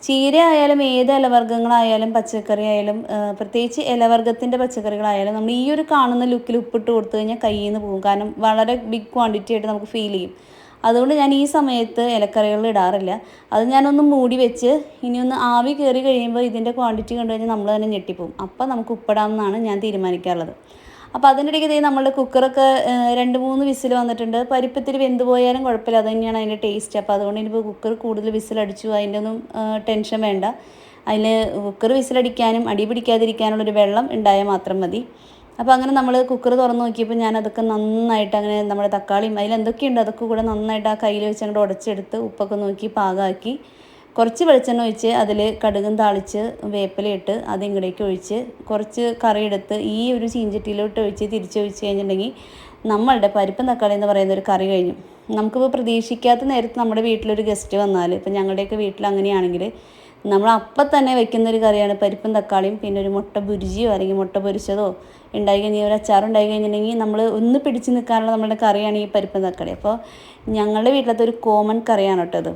ചീര ആയാലും ഏത് ഇലവർഗങ്ങളായാലും പച്ചക്കറി ആയാലും പ്രത്യേകിച്ച് ഇലവർഗത്തിന്റെ പച്ചക്കറികളായാലും നമ്മൾ ഈ ഒരു കാണുന്ന ലുക്കിൽ ഉപ്പിട്ട് കൊടുത്തു കഴിഞ്ഞാൽ കയ്യിൽ നിന്ന് പോകും. കാരണം വളരെ ബിഗ് ക്വാണ്ടിറ്റി ആയിട്ട് നമുക്ക് ഫീൽ ചെയ്യും. അതുകൊണ്ട് ഞാൻ ഈ സമയത്ത് ഇലക്കറികൾ ഇടാറില്ല. അത് ഞാനൊന്ന് മൂടി വെച്ച് ഇനി ഒന്ന് ആവി കയറി കഴിയുമ്പോൾ ഇതിന്റെ ക്വാണ്ടിറ്റി കണ്ടു കഴിഞ്ഞാൽ നമ്മൾ തന്നെ ഞെട്ടിപ്പോവും. അപ്പം നമുക്ക് ഉപ്പിടാമെന്നാണ് ഞാൻ തീരുമാനിക്കാറുള്ളത്. അപ്പോൾ അതിനിടയ്ക്ക് ഇതേ നമ്മളുടെ കുക്കറൊക്കെ രണ്ട് മൂന്ന് വിസിൽ വന്നിട്ടുണ്ട്. പരിപ്പത്തിരി വെന്ത് പോയാലും കുഴപ്പമില്ല. അത് തന്നെയാണ് അതിന്റെ ടേസ്റ്റ് അപ്പോൾ അതുകൊണ്ട് ഇനിയിപ്പോൾ കുക്കർ കൂടുതൽ വിസിലടിച്ചു. അതിന്റെ ഒന്നും ടെൻഷൻ വേണ്ട. അതിൽ കുക്കർ വിസിലടിക്കാനും അടി പിടിക്കാതിരിക്കാനുള്ളൊരു വെള്ളം ഉണ്ടായാൽ മാത്രം മതി. അപ്പോൾ അങ്ങനെ നമ്മൾ കുക്കർ തുറന്ന് നോക്കിയപ്പോൾ ഞാൻ അതൊക്കെ നന്നായിട്ട് അങ്ങനെ നമ്മുടെ തക്കാളിയും അതിൽ എന്തൊക്കെയുണ്ട് അതൊക്കെ കൂടെ നന്നായിട്ട് ആ കയ്യിൽ വെച്ച് അങ്ങോട്ട് ഉടച്ചെടുത്ത് ഉപ്പൊക്കെ നോക്കി പാകമാക്കി കുറച്ച് വെളിച്ചെണ്ണ ഒഴിച്ച് അതിൽ കടുകും താളിച്ച് വേപ്പിലയിട്ട് അത് ഇങ്ങടേക്ക് ഒഴിച്ച് കുറച്ച് കറി എടുത്ത് ഈ ഒരു ചീഞ്ചട്ടിയിലോട്ട് ഒഴിച്ച് തിരിച്ചൊഴിച്ച് കഴിഞ്ഞിട്ടുണ്ടെങ്കിൽ നമ്മളുടെ പരിപ്പും തക്കാളി എന്ന് പറയുന്ന ഒരു കറി കഴിഞ്ഞു. നമുക്കിപ്പോൾ പ്രതീക്ഷിക്കാത്ത നേരത്ത് നമ്മുടെ വീട്ടിലൊരു ഗസ്റ്റ് വന്നാൽ ഇപ്പം ഞങ്ങളുടെയൊക്കെ വീട്ടിൽ അങ്ങനെയാണെങ്കിൽ നമ്മൾ അപ്പം തന്നെ വെക്കുന്ന ഒരു കറിയാണ് പരിപ്പും തക്കാളിയും പിന്നെ ഒരു മുട്ട ബുരിജിയോ അല്ലെങ്കിൽ മുട്ട പൊരിച്ചതോ ഉണ്ടായി കഴിഞ്ഞാൽ ഒരു അച്ചാർ ഉണ്ടായി കഴിഞ്ഞിട്ടുണ്ടെങ്കിൽ നമ്മൾ ഒന്ന് പിടിച്ച് നിൽക്കാനുള്ള നമ്മുടെ കറിയാണ് ഈ പരിപ്പും തക്കാളി. അപ്പോൾ ഞങ്ങളുടെ വീട്ടിലത്തെ ഒരു കോമൺ കറിയാണ് കേട്ടോ ഇത്.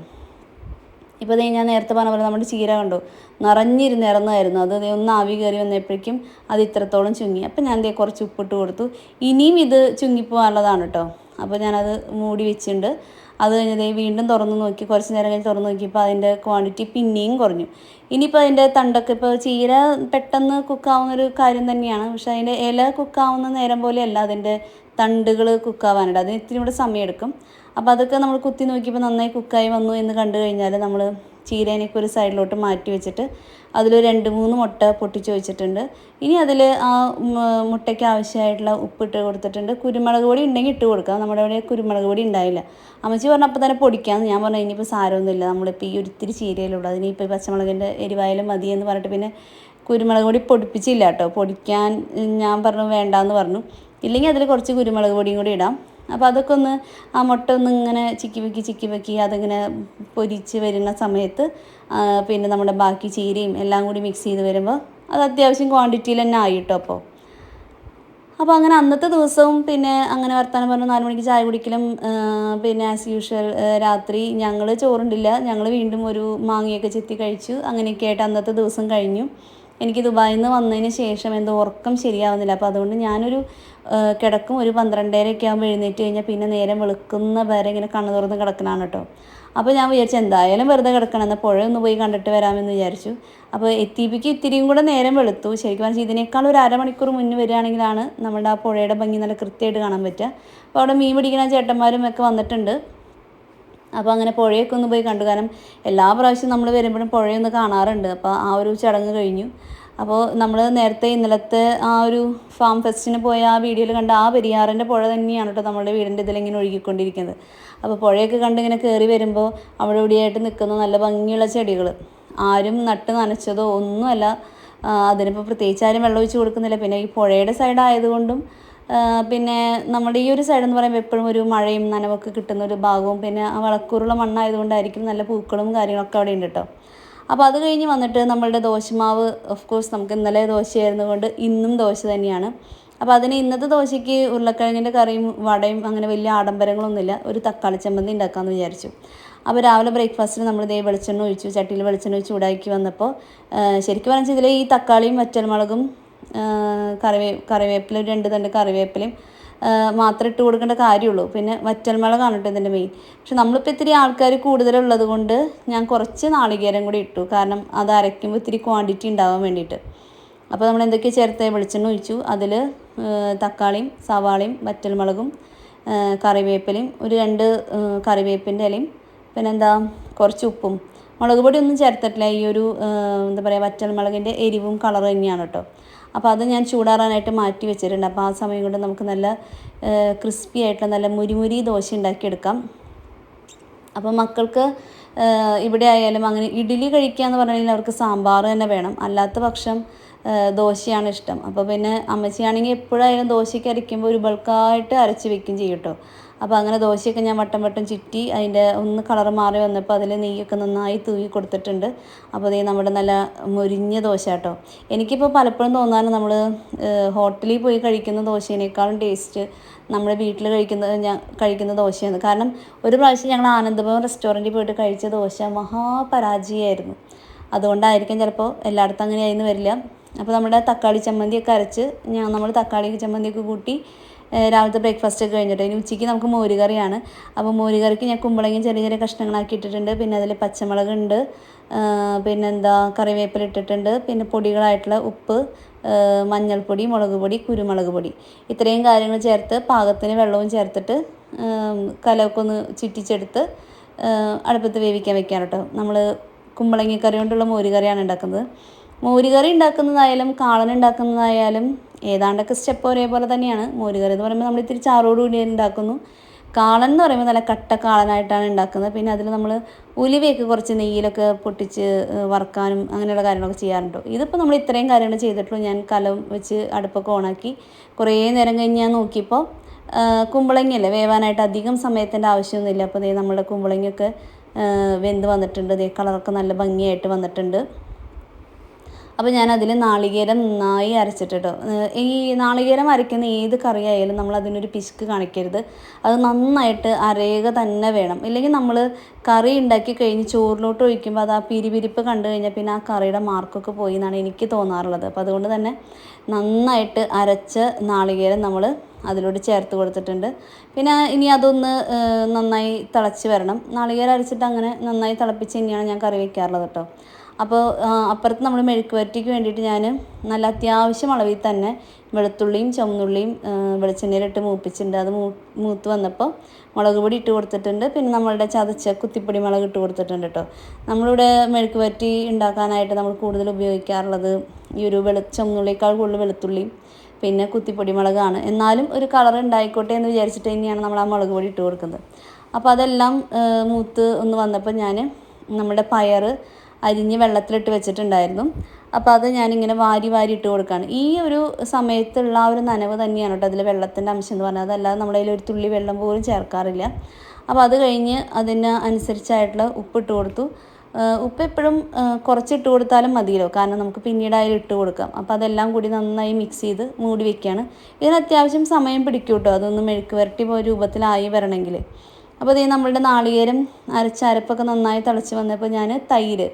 ഇപ്പോൾ ദേ ഞാൻ നേരത്തെ പറഞ്ഞ പോലെ നമ്മുടെ ചീര കണ്ടു? നിറഞ്ഞിരുന്ന് ഇറന്നായിരുന്നു. അത് ദേ ഒന്ന് ആവി കയറി വന്നപ്പോഴേക്കും അത് ഇത്രത്തോളം ചുങ്ങി. അപ്പം ഞാൻ ദേ കുറച്ച് ഉപ്പിട്ട് കൊടുത്തു. ഇനിയും ഇത് ചുങ്ങിപ്പോകാനുള്ളതാണ് കേട്ടോ. അപ്പോൾ ഞാനത് മൂടി വെച്ചിട്ടുണ്ട്. അത് കഴിഞ്ഞതേ വീണ്ടും തുറന്ന് നോക്കി കുറച്ച് നേരം കഴിഞ്ഞ് തുറന്ന് നോക്കിയപ്പോൾ അതിന്റെ ക്വാണ്ടിറ്റി പിന്നെയും കുറഞ്ഞു. ഇനിയിപ്പോൾ അതിന്റെ തണ്ടൊക്കെ ഇപ്പോൾ ചീര പെട്ടെന്ന് കുക്കാവുന്ന ഒരു കാര്യം തന്നെയാണ്. പക്ഷെ അതിന്റെ ഇല കുക്കാവുന്ന നേരം പോലെയല്ല അതിന്റെ തണ്ടുകൾ കുക്കാവാനുണ്ട് അതിന് ഇത്തിരി കൂടെ സമയമെടുക്കും. അപ്പോൾ അതൊക്കെ നമ്മൾ കുത്തി നോക്കിയപ്പോൾ നന്നായി കുക്കായി വന്നു എന്ന് കണ്ടു കഴിഞ്ഞാൽ നമ്മൾ ചീരേനൊക്കെ ഒരു സൈഡിലോട്ട് മാറ്റി വെച്ചിട്ട് അതിൽ രണ്ട് മൂന്ന് മുട്ട പൊട്ടിച്ച് വെച്ചിട്ടുണ്ട്. ഇനി അതിൽ ആ മുട്ടയ്ക്ക് ആവശ്യമായിട്ടുള്ള ഉപ്പിട്ട് കൊടുത്തിട്ടുണ്ട്. കുരുമുളക് പൊടി ഉണ്ടെങ്കിൽ ഇട്ട് കൊടുക്കാം. നമ്മുടെ അവിടെ കുരുമുളക് പൊടി ഉണ്ടായില്ല. അമ്മച്ചി പറഞ്ഞ അപ്പോൾ തന്നെ പൊടിക്കാമെന്ന് ഞാൻ പറഞ്ഞു ഇനിയിപ്പോൾ സാരമൊന്നുമില്ല. നമ്മളിപ്പോൾ ഈ ഒരിത്തിരി ചീരയിലുള്ളൂ അതിനിപ്പോൾ പച്ചമുളകിന്റെ എരിവായാലും മതി എന്ന് പറഞ്ഞിട്ട് പിന്നെ കുരുമുളക് പൊടി പൊടിപ്പിച്ചില്ല കേട്ടോ. പൊടിക്കാൻ ഞാൻ പറഞ്ഞു വേണ്ടാന്ന് പറഞ്ഞു. ഇല്ലെങ്കിൽ അതിൽ കുറച്ച് കുരുമുളക് പൊടിയും കൂടി ഇടാം. അപ്പോൾ അതൊക്കെ ഒന്ന് ആ മുട്ട ഒന്ന് ഇങ്ങനെ ചിക്കി വെക്കി ചിക്കി വെക്കി അതിങ്ങനെ പൊരിച്ച് വരുന്ന സമയത്ത് പിന്നെ നമ്മുടെ ബാക്കി ചീരയും എല്ലാം കൂടി മിക്സ് ചെയ്ത് വരുമ്പോൾ അത് അത്യാവശ്യം ക്വാണ്ടിറ്റിയിൽ തന്നെ ആയിട്ടോ അപ്പോൾ അപ്പോൾ അങ്ങനെ അന്നത്തെ ദിവസവും പിന്നെ അങ്ങനെ വർത്തമാനം പറഞ്ഞു നാല് മണിക്ക് ചായ കുടിക്കലും പിന്നെ ആസ് യൂഷ്വൽ രാത്രി ഞങ്ങൾ ചോറുണ്ടില്ല. ഞങ്ങൾ വീണ്ടും ഒരു മാങ്ങയൊക്കെ ചെത്തി കഴിച്ചു. അങ്ങനെയൊക്കെ ആയിട്ട് അന്നത്തെ ദിവസം കഴിഞ്ഞു. എനിക്ക് ദുബായിൽ നിന്ന് വന്നതിന് ശേഷം എന്തോ ഉറക്കം ശരിയാവുന്നില്ല. അപ്പോൾ അതുകൊണ്ട് ഞാനൊരു കിടക്കും. ഒരു പന്ത്രണ്ടരയൊക്കെ ആകുമ്പോൾ എഴുന്നേറ്റ് കഴിഞ്ഞാൽ പിന്നെ നേരം വെളുക്കുന്ന വരെ ഇങ്ങനെ കണ്ണു തുറന്ന് കിടക്കണതാണ് കേട്ടോ അപ്പോൾ ഞാൻ വിചാരിച്ചു എന്തായാലും വെറുതെ കിടക്കണം. എന്നാൽ പുഴ ഒന്ന് പോയി കണ്ടിട്ട് വരാമെന്ന് വിചാരിച്ചു. അപ്പോൾ എത്തിപ്പിക്ക് ഇത്തിരിയും കൂടെ നേരം വെളുത്തു. ശരിക്കും പറഞ്ഞാൽ ഇതിനേക്കാൾ ഒരു അരമണിക്കൂർ മുന്നേ വരികയാണെങ്കിലാണ് നമ്മുടെ ആ പുഴയുടെ ഭംഗി നല്ല കൃത്യമായിട്ട് കാണാൻ പറ്റുക. അപ്പോൾ അവിടെ മീൻ പിടിക്കുന്ന ചേട്ടന്മാരും ഒക്കെ വന്നിട്ടുണ്ട്. അപ്പോൾ അങ്ങനെ പുഴയൊക്കെ ഒന്ന് പോയി കണ്ടു. കാരണം എല്ലാ പ്രാവശ്യവും നമ്മൾ വരുമ്പോഴും പുഴയൊന്ന് കാണാറുണ്ട്. അപ്പോൾ ആ ഒരു ചടങ്ങ് കഴിഞ്ഞു. അപ്പോൾ നമ്മൾ നേരത്തെ ഇന്നലത്തെ ആ ഒരു ഫാം ഫെസ്റ്റിന് പോയ ആ വീഡിയോയിൽ കണ്ട ആ പെരിയാറിന്റെ പുഴ തന്നെയാണ് കേട്ടോ നമ്മുടെ വീടിന്റെ ഇതിലിങ്ങനെ ഒഴുകിക്കൊണ്ടിരിക്കുന്നത്. അപ്പോൾ പുഴയൊക്കെ കണ്ട് ഇങ്ങനെ കയറി വരുമ്പോൾ അവിടെ ഇവിടെയായിട്ട് നിൽക്കുന്ന നല്ല ഭംഗിയുള്ള ചെടികൾ ആരും നട്ട് നനച്ചതോ ഒന്നുമല്ല അതിനിപ്പോൾ പ്രത്യേകിച്ച് ആരും വെള്ളം ഒഴിച്ച് കൊടുക്കുന്നില്ല. പിന്നെ ഈ പുഴയുടെ സൈഡായതുകൊണ്ടും പിന്നെ നമ്മുടെ ഈ ഒരു സൈഡ് എന്ന് പറയുമ്പോൾ എപ്പോഴും ഒരു മഴയും നനവൊക്കെ കിട്ടുന്ന ഒരു ഭാഗവും പിന്നെ ആ വളക്കൂറുള്ള മണ്ണായതുകൊണ്ടായിരിക്കും നല്ല പൂക്കളും കാര്യങ്ങളൊക്കെ അവിടെ ഉണ്ട് കേട്ടോ അപ്പോൾ അത് കഴിഞ്ഞ് വന്നിട്ട് നമ്മളുടെ ദോശമാവ് ഓഫ് കോഴ്സ് നമുക്ക് ഇന്നലെ ദോശയായിരുന്നു കൊണ്ട് ഇന്നും ദോശ തന്നെയാണ്. അപ്പോൾ അതിന് ഇന്നത്തെ ദോശയ്ക്ക് ഉരുളക്കിഴങ്ങിന്റെ കറിയും വടയും അങ്ങനെ വലിയ ആഡംബരങ്ങളൊന്നുമില്ല. ഒരു തക്കാളി ചമ്മന്തി ഉണ്ടാക്കാമെന്ന് വിചാരിച്ചു. അപ്പോൾ രാവിലെ ബ്രേക്ക്ഫാസ്റ്റിന് നമ്മൾ ദേ വെളിച്ചെണ്ണ ഒഴിച്ചു ചട്ടിയിൽ വെളിച്ചെണ്ണ ഒഴിച്ച് ചൂടാക്കി വന്നപ്പോൾ ശരിക്കും പറഞ്ഞാൽ ഇതിൽ ഈ തക്കാളിയും വറ്റൽമുളകും കറിവേ കറിവേപ്പില രണ്ട് തണ്ട് കറിവേപ്പിലയും മാത്രം ഇട്ട് കൊടുക്കേണ്ട കാര്യമുള്ളൂ. പിന്നെ വറ്റൽമുളകാണ് കേട്ടോ ഇതിന്റെ മെയിൻ പക്ഷെ നമ്മളിപ്പോൾ ഇത്തിരി ആൾക്കാർ കൂടുതലുള്ളത് കൊണ്ട് ഞാൻ കുറച്ച് നാളികേരം കൂടി ഇട്ടു. കാരണം അത് അരയ്ക്കുമ്പോൾ ഇത്തിരി ക്വാണ്ടിറ്റി ഉണ്ടാവാൻ വേണ്ടിയിട്ട്. അപ്പോൾ നമ്മൾ എന്തൊക്കെ ചേർത്ത്? വെളിച്ചെണ്ണ ഒഴിച്ചു. അതിൽ തക്കാളിയും സവാളയും വറ്റൽമുളകും കറിവേപ്പിലയും ഒരു രണ്ട് കറിവേപ്പിന്റെ ഇലയും പിന്നെന്താ? കുറച്ച് ഉപ്പും. മുളക് പൊടി ഒന്നും ചേർത്തിട്ടില്ല. ഈ ഒരു എന്താ പറയുക വറ്റൽമുളകിന്റെ എരിവും കളറും തന്നെയാണ് കേട്ടോ അപ്പോൾ അത് ഞാൻ ചൂടാറാനായിട്ട് മാറ്റി വെച്ചിട്ടുണ്ട്. അപ്പോൾ ആ സമയം കൊണ്ട് നമുക്ക് നല്ല ക്രിസ്പി ആയിട്ടുള്ള നല്ല മുരിമുരി ദോശ ഉണ്ടാക്കിയെടുക്കാം. അപ്പോൾ മക്കൾക്ക് ഇവിടെ ആയാലും അങ്ങനെ ഇഡ്ഡലി കഴിക്കുക എന്ന് പറഞ്ഞാൽ അവർക്ക് സാമ്പാർ തന്നെ വേണം. അല്ലാത്ത പക്ഷം ദോശയാണ് ഇഷ്ടം. അപ്പോൾ പിന്നെ അമ്മച്ചിയാണെങ്കിൽ എപ്പോഴായാലും ദോശയ്ക്ക് അരയ്ക്കുമ്പോൾ ഒരു ബൾക്കായിട്ട് അരച്ച് വെക്കും ചെയ്യും കേട്ടോ. അപ്പോൾ അങ്ങനെ ദോശയൊക്കെ ഞാൻ വട്ടം വട്ടം ചുറ്റി അതിന്റെ ഒന്ന് കളർ മാറി വന്നപ്പോൾ അതിൽ നെയ്യൊക്കെ നന്നായി തൂവി കൊടുത്തിട്ടുണ്ട്. അപ്പോൾ അതേ നമ്മുടെ നല്ല മുരിഞ്ഞ ദോശ കേട്ടോ. എനിക്കിപ്പോൾ പലപ്പോഴും തോന്നാറ് നമ്മൾ ഹോട്ടലിൽ പോയി കഴിക്കുന്ന ദോശേനേക്കാളും ടേസ്റ്റ് നമ്മുടെ വീട്ടിൽ കഴിക്കുന്ന ഞാൻ കഴിക്കുന്ന ദോശയാണ്. കാരണം ഒരു പ്രാവശ്യം ഞങ്ങൾ ആനന്ദഭവൻ റെസ്റ്റോറന്റിൽ പോയിട്ട് കഴിച്ച ദോശ മഹാപരാജയമായിരുന്നു അതുകൊണ്ടായിരിക്കും ചിലപ്പോൾ എല്ലായിടത്തും അങ്ങനെ ആയിരുന്നു വരില്ല. അപ്പോൾ നമ്മുടെ തക്കാളി ചമ്മന്തിയൊക്കെ അരച്ച് ഞാൻ നമ്മൾ തക്കാളി ചമ്മന്തിയൊക്കെ കൂട്ടി രാവിലത്തെ ബ്രേക്ക്ഫാസ്റ്റ് ഒക്കെ കഴിഞ്ഞിട്ട്. ഇനി ഉച്ചയ്ക്ക് നമുക്ക് മോരുകറിയാണ്. അപ്പോൾ മോരുകറിക്ക് ഞാൻ കുമ്പളങ്ങയും ചെറിയ ചെറിയ കഷ്ണങ്ങളാക്കി ഇട്ടിട്ടുണ്ട്. പിന്നെ അതിൽ പച്ചമുളകുണ്ട്. ഉണ്ട് പിന്നെന്താ കറിവേപ്പില ഇട്ടിട്ടുണ്ട്. പിന്നെ പൊടികളായിട്ടുള്ള ഉപ്പ് മഞ്ഞൾപ്പൊടി മുളക് പൊടി കുരുമുളക് പൊടി. ഇത്രയും കാര്യങ്ങൾ ചേർത്ത് പാകത്തിന് വെള്ളവും ചേർത്തിട്ട് കലമൊക്കെ ചുറ്റിച്ചെടുത്ത് അടുപ്പത്ത് വേവിക്കാൻ വെക്കാൻ കേട്ടോ. നമ്മൾ കുമ്പളങ്ങക്കറി കൊണ്ടുള്ള മോരുകറിയാണ് ഉണ്ടാക്കുന്നത്. മോരുകറി ഉണ്ടാക്കുന്നതായാലും കാളൻ ഉണ്ടാക്കുന്നതായാലും ഏതാണ്ടൊക്കെ സ്റ്റെപ്പ് ഒരേപോലെ തന്നെയാണ്. മോരുകറി എന്ന് പറയുമ്പോൾ നമ്മൾ ഇത്തിരി ചാറോടുകൂടി ഉണ്ടാക്കുന്നു. കാളൻ എന്ന് പറയുമ്പോൾ നല്ല കട്ട കാളനായിട്ടാണ് ഉണ്ടാക്കുന്നത്. പിന്നെ അതിൽ നമ്മൾ ഉലുവയൊക്കെ കുറച്ച് നെയ്യിലൊക്കെ പൊട്ടിച്ച് വറക്കാനും അങ്ങനെയുള്ള കാര്യങ്ങളൊക്കെ ചെയ്യാറുണ്ട്. ഇതിപ്പോൾ നമ്മൾ ഇത്രയും കാര്യങ്ങൾ ചെയ്തിട്ടുള്ളൂ. ഞാൻ കലം വെച്ച് അടുപ്പൊക്കെ ഓണാക്കി. കുറേ നേരം കഴിഞ്ഞ് ഞാൻ നോക്കിയപ്പോൾ കുമ്പളങ്ങയല്ലേ? വേവാനായിട്ട് അധികം സമയത്തിന്റെ ആവശ്യമൊന്നുമില്ല. അപ്പോൾ ദേ നമ്മുടെ കുമ്പളങ്ങയൊക്കെ വെന്ത് വന്നിട്ടുണ്ട്. ദേ കളറൊക്കെ നല്ല ഭംഗിയായിട്ട് വന്നിട്ടുണ്ട്. അപ്പോൾ ഞാൻ അതിൽ നാളികേരം നന്നായി അരച്ചിട്ടോ ഈ നാളികേരം അരയ്ക്കുന്ന ഏത് കറി ആയാലും നമ്മൾ അതിനൊരു പിശുക്ക് കാണിക്കരുത്. അത് നന്നായിട്ട് അരയുക തന്നെ വേണം. ഇല്ലെങ്കിൽ നമ്മൾ കറി ഉണ്ടാക്കി കഴിഞ്ഞ് ചോറിലോട്ട് ഒഴിക്കുമ്പോൾ അത് ആ പിരിപിരിപ്പ് കണ്ടു കഴിഞ്ഞാൽ പിന്നെ ആ കറിയുടെ മാർക്കൊക്കെ പോയി എന്നാണ് എനിക്ക് തോന്നാറുള്ളത്. അപ്പോൾ അതുകൊണ്ട് തന്നെ നന്നായിട്ട് അരച്ച നാളികേരം നമ്മൾ അതിലോട്ട് ചേർത്ത് കൊടുത്തിട്ടുണ്ട്. പിന്നെ ഇനി അതൊന്ന് നന്നായി തിളച്ച് വരണം. നാളികേരം അരച്ചിട്ട് അങ്ങനെ നന്നായി തിളപ്പിച്ച് തന്നെയാണ് ഞാൻ കറി വയ്ക്കാറുള്ളത് കേട്ടോ. അപ്പോൾ അപ്പുറത്ത് നമ്മൾ മെഴുക്ക് വരട്ടിക്ക് വേണ്ടിയിട്ട് ഞാൻ നല്ല അത്യാവശ്യം അളവിൽ തന്നെ വെളുത്തുള്ളിയും ചുവന്നുള്ളിയും വെളിച്ചെണ്ണയിലിട്ട് മൂപ്പിച്ചിട്ടുണ്ട്. അത് മൂത്ത് വന്നപ്പോൾ മുളക് പൊടി ഇട്ട് കൊടുത്തിട്ടുണ്ട്. പിന്നെ നമ്മളുടെ ചതച്ച കുത്തിപ്പൊടി മുളക് ഇട്ട് കൊടുത്തിട്ടുണ്ട് കേട്ടോ. നമ്മളിവിടെ മെഴുക്ക് വരട്ടി ഉണ്ടാക്കാനായിട്ട് നമ്മൾ കൂടുതൽ ഉപയോഗിക്കാറുള്ളത് ഈ ഒരു വെളു ചുവന്നുള്ളിയേക്കാൾ കൂടുതൽ വെളുത്തുള്ളിയും പിന്നെ കുത്തിപ്പൊടി മുളകാണ്. എന്നാലും ഒരു കളർ ഉണ്ടായിക്കോട്ടെ എന്ന് വിചാരിച്ചിട്ട് തന്നെയാണ് നമ്മൾ ആ മുളക് പൊടി ഇട്ട് കൊടുക്കുന്നത്. അപ്പോൾ അതെല്ലാം മൂത്ത് ഒന്ന് വന്നപ്പോൾ ഞാൻ നമ്മുടെ പയർ അരിഞ്ഞ് വെള്ളത്തിലിട്ട് വെച്ചിട്ടുണ്ടായിരുന്നു. അപ്പോൾ അത് ഞാനിങ്ങനെ വാരി വാരി ഇട്ട് കൊടുക്കുകയാണ് ഈ ഒരു സമയത്തുള്ള ആ ഒരു നനവ് തന്നെയാണ് കേട്ടോ അതിൽ വെള്ളത്തിന്റെ അംശം എന്ന് പറഞ്ഞാൽ അതല്ലാതെ നമ്മുടെ കയ്യിൽ ഒരു തുള്ളി വെള്ളം പോലും ചേർക്കാറില്ല. അപ്പോൾ അത് കഴിഞ്ഞ് അതിന് അനുസരിച്ചായിട്ടുള്ള ഉപ്പിട്ട് കൊടുത്തു. ഉപ്പ് എപ്പോഴും കുറച്ചിട്ട് കൊടുത്താലും മതിയല്ലോ. കാരണം നമുക്ക് പിന്നീട് അതിൽ ഇട്ട് കൊടുക്കാം. അപ്പോൾ അതെല്ലാം കൂടി നന്നായി മിക്സ് ചെയ്ത് മൂടി വെക്കുകയാണ് ഇതിന് അത്യാവശ്യം സമയം പിടിക്കും കേട്ടോ. അതൊന്ന് മെഴുക്ക് വരട്ടി രൂപത്തിലായി വരണമെങ്കിൽ അപ്പോൾ ഇതേ നമ്മളുടെ നാളികേരം അരച്ച അരപ്പൊക്കെ നന്നായി തിളച്ച് വന്നപ്പോൾ ഞാൻ തൈര്.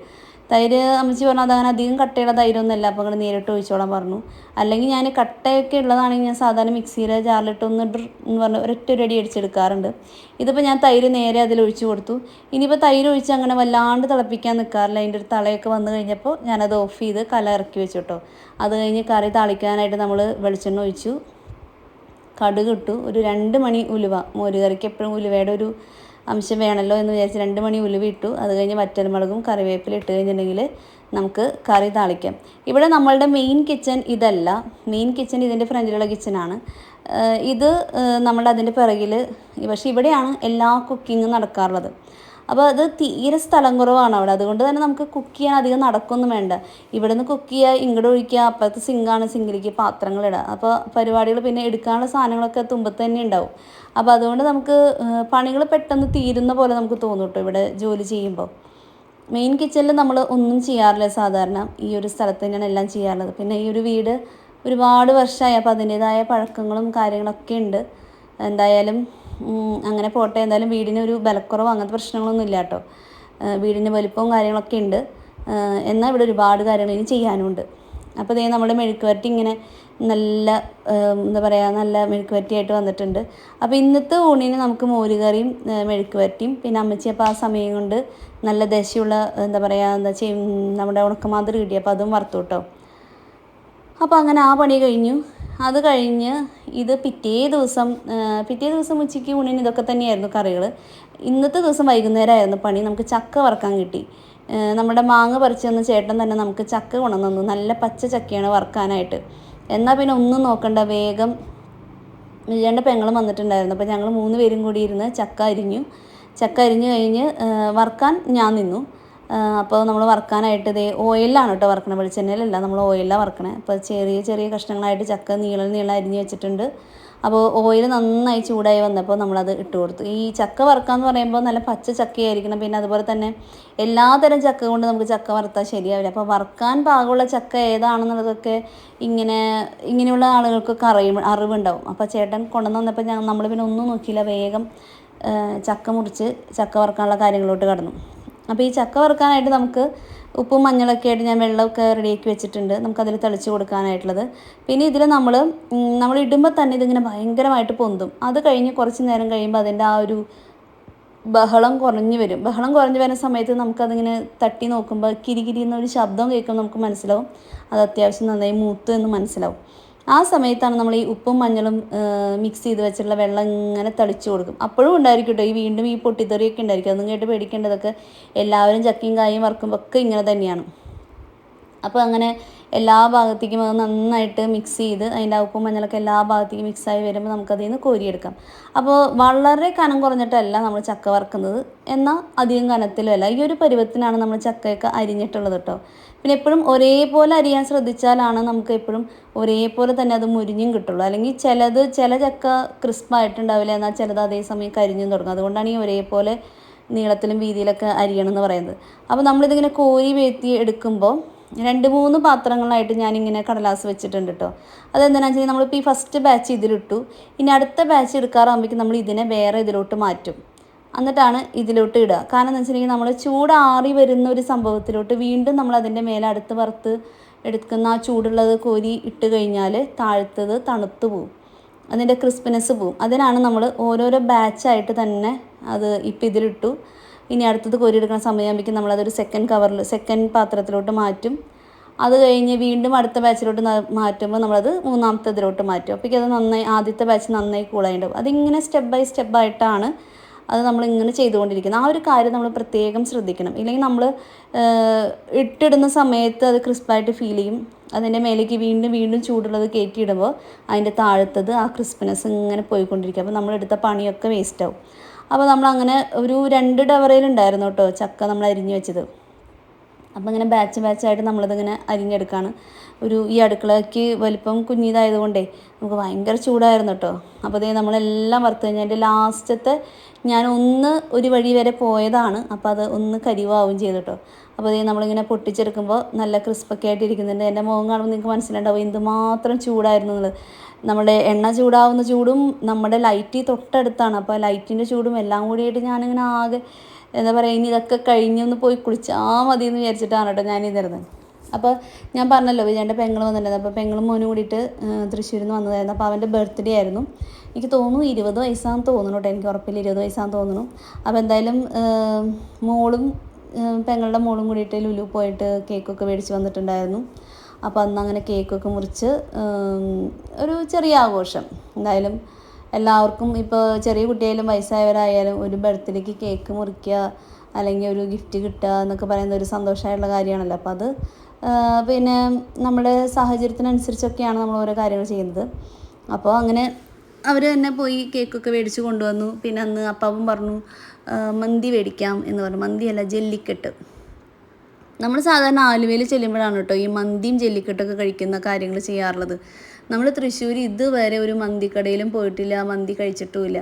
തൈര് അമ്മച്ചി പറഞ്ഞു അതങ്ങനെ അധികം കട്ടയുള്ള തൈരൊന്നുമല്ല. അപ്പോൾ അങ്ങനെ നേരിട്ട് ഒഴിച്ചോളാൻ പറഞ്ഞു. അല്ലെങ്കിൽ ഞാൻ കട്ടയൊക്കെ ഉള്ളതാണെങ്കിൽ ഞാൻ സാധാരണ മിക്സിയിലെ ജാറിലിട്ട് ഒന്ന് എന്ന് പറഞ്ഞ് ഒരൊറ്റ ഒരു അടി അടിച്ചെടുക്കാറുണ്ട്. ഇതിപ്പോൾ ഞാൻ തൈര് നേരെ അതിൽ ഒഴിച്ചു കൊടുത്തു. ഇനിയിപ്പോൾ തൈര് ഒഴിച്ച് അങ്ങനെ വല്ലാണ്ട് തിളപ്പിക്കാൻ നിൽക്കാറില്ല. അതിന്റെ ഒരു തളയൊക്കെ വന്നു കഴിഞ്ഞപ്പോൾ ഞാനത് ഓഫ് ചെയ്ത് കല ഇറക്കി വെച്ചു കേട്ടോ. അത് കഴിഞ്ഞ് കറി തളിക്കാനായിട്ട് നമ്മൾ വെളിച്ചെണ്ണ ഒഴിച്ചു. കടുക് ഇട്ടു ഒരു രണ്ട് മണി ഉലുവ. മോരുകറിക്ക് എപ്പോഴും ഉലുവയുടെ ഒരു അംശം വേണമല്ലോ എന്ന് വിചാരിച്ച് രണ്ട് മണി ഉലുവ ഇട്ടു. അത് കഴിഞ്ഞ് വറ്റൽമുളകും കറിവേപ്പില ഇട്ട് കഴിഞ്ഞിട്ടുണ്ടെങ്കിൽ നമുക്ക് കറി താളിക്കാം. ഇവിടെ നമ്മളുടെ മെയിൻ കിച്ചൺ ഇതല്ല. മെയിൻ കിച്ചൺ ഇതിന്റെ ഫ്രണ്ടിലുള്ള കിച്ചണാണ് ഇത് അതിന്റെ പിറകിൽ പക്ഷേ ഇവിടെയാണ് എല്ലാ കുക്കിങ്ങും നടക്കാറുള്ളത്. അപ്പോൾ അത് തീരെ സ്ഥലം കുറവാണ് അവിടെ. അതുകൊണ്ട് തന്നെ നമുക്ക് കുക്ക് ചെയ്യാൻ അധികം നടക്കൊന്നും വേണ്ട. ഇവിടെ നിന്ന് കുക്ക് ചെയ്യുക ഇങ്ങോട്ട് ഒഴിക്കുക അപ്പുറത്ത് സിങ്കാണ് സിങ്കിലേക്ക് പാത്രങ്ങളിടുക അപ്പോൾ പരിപാടികൾ പിന്നെ എടുക്കാനുള്ള സാധനങ്ങളൊക്കെ തുമ്പത്ത് തന്നെ ഉണ്ടാവും. അപ്പോൾ അതുകൊണ്ട് നമുക്ക് പണികൾ പെട്ടെന്ന് തീരുന്ന പോലെ നമുക്ക് തോന്നും കേട്ടോ ഇവിടെ ജോലി ചെയ്യുമ്പോൾ മെയിൻ കിച്ചണിൽ നമ്മൾ ഒന്നും ചെയ്യാറില്ല സാധാരണ. ഈ ഒരു സ്ഥലത്ത് തന്നെയാണ് എല്ലാം ചെയ്യാറുള്ളത്. പിന്നെ ഈ ഒരു വീട് ഒരുപാട് വർഷമായി അപ്പോൾ അതിന്റേതായ പഴക്കങ്ങളും കാര്യങ്ങളൊക്കെ ഉണ്ട്. എന്തായാലും അങ്ങനെ പോട്ടെ. എന്തായാലും വീടിന് ഒരു ബലക്കുറവ് അങ്ങനത്തെ പ്രശ്നങ്ങളൊന്നും ഇല്ല കേട്ടോ. വീടിന്റെ വലിപ്പവും കാര്യങ്ങളൊക്കെ ഉണ്ട്. എന്നാൽ ഇവിടെ ഒരുപാട് കാര്യങ്ങൾ ഇനി ചെയ്യാനുണ്ട്. അപ്പോൾ ഇതേ നമ്മുടെ മെഴുക്കുവരട്ടി ഇങ്ങനെ നല്ല എന്താ പറയുക നല്ല മെഴുക്കുവരട്ടിയായിട്ട് വന്നിട്ടുണ്ട്. അപ്പോൾ ഇന്നത്തെ ഊണിന് നമുക്ക് മോരുകറിയും മെഴുക്കുവരട്ടിയും പിന്നെ അമ്മച്ചി അപ്പോൾ ആ സമയം കൊണ്ട് നല്ല ദശയുള്ള എന്താ പറയുക എന്താ ചെയ്യും നമ്മുടെ ഉണക്കമാതിരി കിട്ടി. അപ്പോൾ അതും വറുത്തു കേട്ടോ. അപ്പോൾ അങ്ങനെ ആ പണി കഴിഞ്ഞു. അത് കഴിഞ്ഞ് ഇത് പിറ്റേ ദിവസം പിറ്റേ ദിവസം ഉച്ചയ്ക്ക് ഊണിന് ഇതൊക്കെ തന്നെയായിരുന്നു കറികൾ ഇന്നത്തെ ദിവസം വൈകുന്നേരമായിരുന്നു പണി നമുക്ക് ചക്ക വറക്കാൻ കിട്ടി. നമ്മുടെ മാങ്ങ പറിച്ചു തന്ന ചേട്ടൻ തന്നെ നമുക്ക് ചക്ക കൊണ്ടുവന്നു. നല്ല പച്ച ചക്കയാണ് വറക്കാനായിട്ട്. എന്നാൽ പിന്നെ ഒന്നും നോക്കണ്ട വേഗം വിജയന്റെ പെങ്ങളും വന്നിട്ടുണ്ടായിരുന്നു. അപ്പോൾ ഞങ്ങൾ മൂന്ന് പേരും കൂടി ഇരുന്ന് ചക്ക അരിഞ്ഞു. ചക്ക അരിഞ്ഞു കഴിഞ്ഞ് വറക്കാൻ ഞാൻ നിന്നു. അപ്പോൾ നമ്മൾ വറുക്കാനായിട്ട് ഇതേ ഓയിലാണ് കേട്ടോ വറുക്കണത് വെളിച്ചെണ്ണയിലല്ല നമ്മൾ ഓയിലാണ് വറക്കണേ. അപ്പോൾ ചെറിയ ചെറിയ കഷ്ണങ്ങളായിട്ട് ചക്ക നീളം നീളം അരിഞ്ഞ് വെച്ചിട്ടുണ്ട്. അപ്പോൾ ഓയിൽ നന്നായി ചൂടായി വന്നപ്പോൾ നമ്മളത് ഇട്ട് കൊടുത്തു. ഈ ചക്ക വറുക്കാന്ന് പറയുമ്പോൾ നല്ല പച്ച ചക്കയായിരിക്കണം. പിന്നെ അതുപോലെ തന്നെ എല്ലാതരം ചക്ക കൊണ്ട് നമുക്ക് ചക്ക വറുത്താൽ ശരിയാവില്ല. അപ്പോൾ വറുക്കാൻ പാകമുള്ള ചക്ക ഏതാണെന്നുള്ളതൊക്കെ ഇങ്ങനെ ഇങ്ങനെയുള്ള ആളുകൾക്കൊക്കെ അറിയും അറിവുണ്ടാവും. അപ്പോൾ ചേട്ടൻ കൊണ്ടുവന്ന് വന്നപ്പോൾ ഞങ്ങൾ നമ്മൾ പിന്നെ ഒന്നും നോക്കിയില്ല. വേഗം ചക്ക മുറിച്ച് ചക്ക വറുക്കാനുള്ള കാര്യങ്ങളോട്ട് കടന്നു. അപ്പോൾ ഈ ചക്ക വറുക്കാനായിട്ട് നമുക്ക് ഉപ്പും മഞ്ഞളൊക്കെ ആയിട്ട് ഞാൻ വെള്ളമൊക്കെ റെഡിയാക്കി വെച്ചിട്ടുണ്ട്. നമുക്കതിൽ തളിച്ച് കൊടുക്കാനായിട്ടുള്ളത്. പിന്നെ ഇതിൽ നമ്മൾ നമ്മൾ ഇടുമ്പോൾ തന്നെ ഇതിങ്ങനെ ഭയങ്കരമായിട്ട് പൊന്തും. അത് കഴിഞ്ഞ് കുറച്ച് നേരം കഴിയുമ്പോൾ അതിന്റെ ആ ഒരു ബഹളം കുറഞ്ഞു വരും. ബഹളം കുറഞ്ഞു വരുന്ന സമയത്ത് നമുക്കതിങ്ങനെ തട്ടി നോക്കുമ്പോൾ കിരികിരി എന്നൊരു ശബ്ദം കേൾക്കുമ്പോൾ നമുക്ക് മനസ്സിലാവും. അത് അത്യാവശ്യം നന്നായി മൂത്ത് എന്ന് മനസ്സിലാവും. ആ സമയത്താണ് നമ്മൾ ഈ ഉപ്പും മഞ്ഞളും മിക്സ് ചെയ്ത് വെച്ചിട്ടുള്ള വെള്ളം ഇങ്ങനെ തളിച്ചു കൊടുക്കും. അപ്പോഴും ഉണ്ടായിരിക്കും കേട്ടോ ഈ വീണ്ടും ഈ പൊട്ടിത്തെറിയൊക്കെ ഉണ്ടായിരിക്കും. അതും കേട്ട് പേടിക്കേണ്ടതൊക്കെ എല്ലാവരും ചക്കയും കായും വറുക്കുമ്പോൾ ഒക്കെ ഇങ്ങനെ തന്നെയാണ്. അപ്പോൾ അങ്ങനെ എല്ലാ ഭാഗത്തേക്കും അത് നന്നായിട്ട് മിക്സ് ചെയ്ത് അതിന്റെ ഉപ്പും മഞ്ഞളൊക്കെ എല്ലാ ഭാഗത്തേക്കും മിക്സായി വരുമ്പോൾ നമുക്കതിൽ നിന്ന് കോരിയെടുക്കാം. അപ്പോൾ വളരെ കനം കുറഞ്ഞിട്ടല്ല നമ്മൾ ചക്ക വറുക്കുന്നത്. എന്നാൽ അധികം കനത്തിലുമല്ല ഈ ഒരു പരുവത്തിനാണ് നമ്മൾ ചക്കയൊക്കെ അരിഞ്ഞിട്ടുള്ളത് കേട്ടോ. പിന്നെ എപ്പോഴും ഒരേപോലെ അരിയാൻ ശ്രദ്ധിച്ചാലാണ് നമുക്ക് എപ്പോഴും ഒരേപോലെ തന്നെ അത് മുരിഞ്ഞും കിട്ടുള്ളൂ. അല്ലെങ്കിൽ ചിലത് ചില ചക്ക ക്രിസ്പായിട്ടുണ്ടാവില്ല എന്നാൽ ചിലത് അതേസമയം കരിഞ്ഞും തുടങ്ങും. അതുകൊണ്ടാണ് ഈ ഒരേപോലെ നീളത്തിലും വീതിയിലൊക്കെ അരിയണം എന്ന് പറയുന്നത്. അപ്പോൾ നമ്മളിതിങ്ങനെ കോരി വേത്തി എടുക്കുമ്പോൾ രണ്ട് മൂന്ന് പാത്രങ്ങളായിട്ട് ഞാനിങ്ങനെ കടലാസ് വെച്ചിട്ടുണ്ട് കേട്ടോ അതെന്താണെന്ന് വെച്ചാൽ നമ്മളിപ്പോൾ ഈ ഫസ്റ്റ് ബാച്ച് ഇതിലിട്ടു. ഇനി അടുത്ത ബാച്ച് എടുക്കാറാകുമ്പോഴേക്കും നമ്മൾ ഇതിനെ വേറെ ഇതിലോട്ട് മാറ്റും. എന്നിട്ടാണ് ഇതിലോട്ട് ഇടുക കാരണം എന്ന് വെച്ചിട്ടുണ്ടെങ്കിൽ നമ്മൾ ചൂടാറി വരുന്ന ഒരു സംഭവത്തിലോട്ട് വീണ്ടും നമ്മൾ അതിന്റെ മേലെ അടുത്ത് വറുത്ത് എടുക്കുന്ന ആ ചൂടുള്ളത് കോരി ഇട്ട് കഴിഞ്ഞാൽ താഴ്ത്തത് തണുത്ത് പോവും. അതിന്റെ ക്രിസ്പിനെസ് പോവും. അതിനാണ് നമ്മൾ ഓരോരോ ബാച്ചായിട്ട് തന്നെ അത് ഇപ്പം ഇതിലിട്ടു. ഇനി അടുത്തത് കോരിയെടുക്കുന്ന സമയമാകുമ്പോഴേക്കും നമ്മളതൊരു സെക്കൻഡ് കവറിൽ സെക്കൻഡ് പാത്രത്തിലോട്ട് മാറ്റും. അത് കഴിഞ്ഞ് വീണ്ടും അടുത്ത ബാച്ചിലോട്ട് മാറ്റുമ്പോൾ നമ്മളത് മൂന്നാമത്തെ ഇതിലോട്ട് മാറ്റും. അപ്പോഴേക്കും അത് നന്നായി ആദ്യത്തെ ബാച്ച് നന്നായി കൂളായിട്ടുണ്ടാവും അതിങ്ങനെ സ്റ്റെപ്പ് ബൈ സ്റ്റെപ്പ് ആയിട്ടാണ് അത് നമ്മൾ ഇങ്ങനെ ചെയ്തുകൊണ്ടിരിക്കുന്നത്. ആ ഒരു കാര്യം നമ്മൾ പ്രത്യേകം ശ്രദ്ധിക്കണം. ഇല്ലെങ്കിൽ നമ്മൾ ഇട്ടിടുന്ന സമയത്ത് അത് ക്രിസ്പായിട്ട് ഫീൽ ചെയ്യും. അതിന്റെ മേലേക്ക് വീണ്ടും വീണ്ടും ചൂടുള്ളത് കയറ്റിയിടുമ്പോൾ അതിന്റെ താഴത്തത് ആ ക്രിസ്പിനെസ് ഇങ്ങനെ പോയിക്കൊണ്ടിരിക്കും. അപ്പോൾ നമ്മളെടുത്ത പണിയൊക്കെ വേസ്റ്റ് ആവും. അപ്പോൾ നമ്മളങ്ങനെ ഒരു രണ്ട് ഡവറയിലുണ്ടായിരുന്നു കേട്ടോ ചക്ക നമ്മൾ അരിഞ്ഞു വെച്ചത്. അപ്പോൾ ഇങ്ങനെ ബാച്ച് ബാച്ചായിട്ട് നമ്മളിതിങ്ങനെ അരിഞ്ഞെടുക്കുകയാണ് ഒരു ഈ അടുക്കളയ്ക്ക് വലിപ്പം കുഞ്ഞിതായതുകൊണ്ടേ നമുക്ക് ഭയങ്കര ചൂടായിരുന്നു കേട്ടോ. അപ്പോൾ അതേ നമ്മളെല്ലാം വറുത്ത് കഴിഞ്ഞാൽ എന്റെ ലാസ്റ്റത്തെ ഞാൻ ഒന്ന് ഒരു വഴി വരെ പോയതാണ്. അപ്പോൾ അത് ഒന്ന് കരിവാവും ചെയ്തു കേട്ടോ. അപ്പോൾ അതേ നമ്മളിങ്ങനെ പൊട്ടിച്ചെടുക്കുമ്പോൾ നല്ല ക്രിസ്പൊക്കെ ആയിട്ട് ഇരിക്കുന്നുണ്ട് എന്റെ മുഖം കാണുമ്പോൾ നിങ്ങൾക്ക് മനസ്സിലുണ്ടാവും എന്തുമാത്രം ചൂടായിരുന്നു എന്നുള്ളത്. നമ്മുടെ എണ്ണ ചൂടാവുന്ന ചൂടും നമ്മുടെ ലൈറ്റ് തൊട്ടടുത്താണ്. അപ്പോൾ ലൈറ്റിന്റെ ചൂടും എല്ലാം കൂടിയായിട്ട് ഞാനിങ്ങനെ ആകെ എന്താ പറയുക ഇനി ഇതൊക്കെ കഴിഞ്ഞൊന്ന് പോയി കുളിച്ചാൽ മതി എന്ന് വിചാരിച്ചിട്ടാണ് കേട്ടോ ഞാൻ ഇരുന്നത് അപ്പോൾ ഞാൻ പറഞ്ഞല്ലോ വിജയന്റെ പെങ്ങൾ വന്നിട്ടുണ്ടായിരുന്നു. അപ്പോൾ പെങ്ങളും മോനും കൂടിയിട്ട് തൃശ്ശൂരിൽ നിന്ന് വന്നതായിരുന്നു. അപ്പോൾ അവന്റെ ബർത്ത്ഡേ ആയിരുന്നു. എനിക്ക് തോന്നുന്നു ഇരുപത് വയസ്സാന്ന് തോന്നുന്നു കേട്ടോ എനിക്ക് ഉറപ്പില്ല ഇരുപത് വയസ്സാന്ന് തോന്നുന്നു. അപ്പോൾ എന്തായാലും മോളും പെങ്ങളുടെ മോളും കൂടിയിട്ട് ലുലു പോയിട്ട് കേക്കൊക്കെ മേടിച്ച് വന്നിട്ടുണ്ടായിരുന്നു. അപ്പോൾ അന്ന് അങ്ങനെ കേക്കൊക്കെ മുറിച്ച് ഒരു ചെറിയ ആഘോഷം. എന്തായാലും എല്ലാവർക്കും ഇപ്പോൾ ചെറിയ കുട്ടിയായാലും വയസ്സായവരായാലും ഒരു ബർത്ത്ഡേക്ക് കേക്ക് മുറിക്കുക അല്ലെങ്കിൽ ഒരു ഗിഫ്റ്റ് കിട്ടുക എന്നൊക്കെ പറയുന്ന ഒരു സന്തോഷമായിട്ടുള്ള കാര്യമാണല്ലോ. അപ്പോൾ അത് പിന്നെ നമ്മുടെ സാഹചര്യത്തിനനുസരിച്ചൊക്കെയാണ് നമ്മൾ ഓരോ കാര്യങ്ങൾ ചെയ്യുന്നത്. അപ്പോൾ അങ്ങനെ അവർ തന്നെ പോയി കേക്കൊക്കെ മേടിച്ച് കൊണ്ടുവന്നു. പിന്നെ അന്ന് അപ്പാവും പറഞ്ഞു മന്തി മേടിക്കാം എന്ന് പറഞ്ഞു. മന്തിയല്ല ജെല്ലിക്കെട്ട്. നമ്മൾ സാധാരണ ആലുവയിൽ ചെല്ലുമ്പോഴാണ് കേട്ടോ ഈ മന്തിയും ജെല്ലിക്കെട്ടൊക്കെ കഴിക്കുന്ന കാര്യങ്ങൾ ചെയ്യാറുള്ളത്. നമ്മൾ തൃശ്ശൂർ ഇതുവരെ ഒരു മന്തിക്കടയിലും പോയിട്ടില്ല മന്തി കഴിച്ചിട്ടുമില്ല.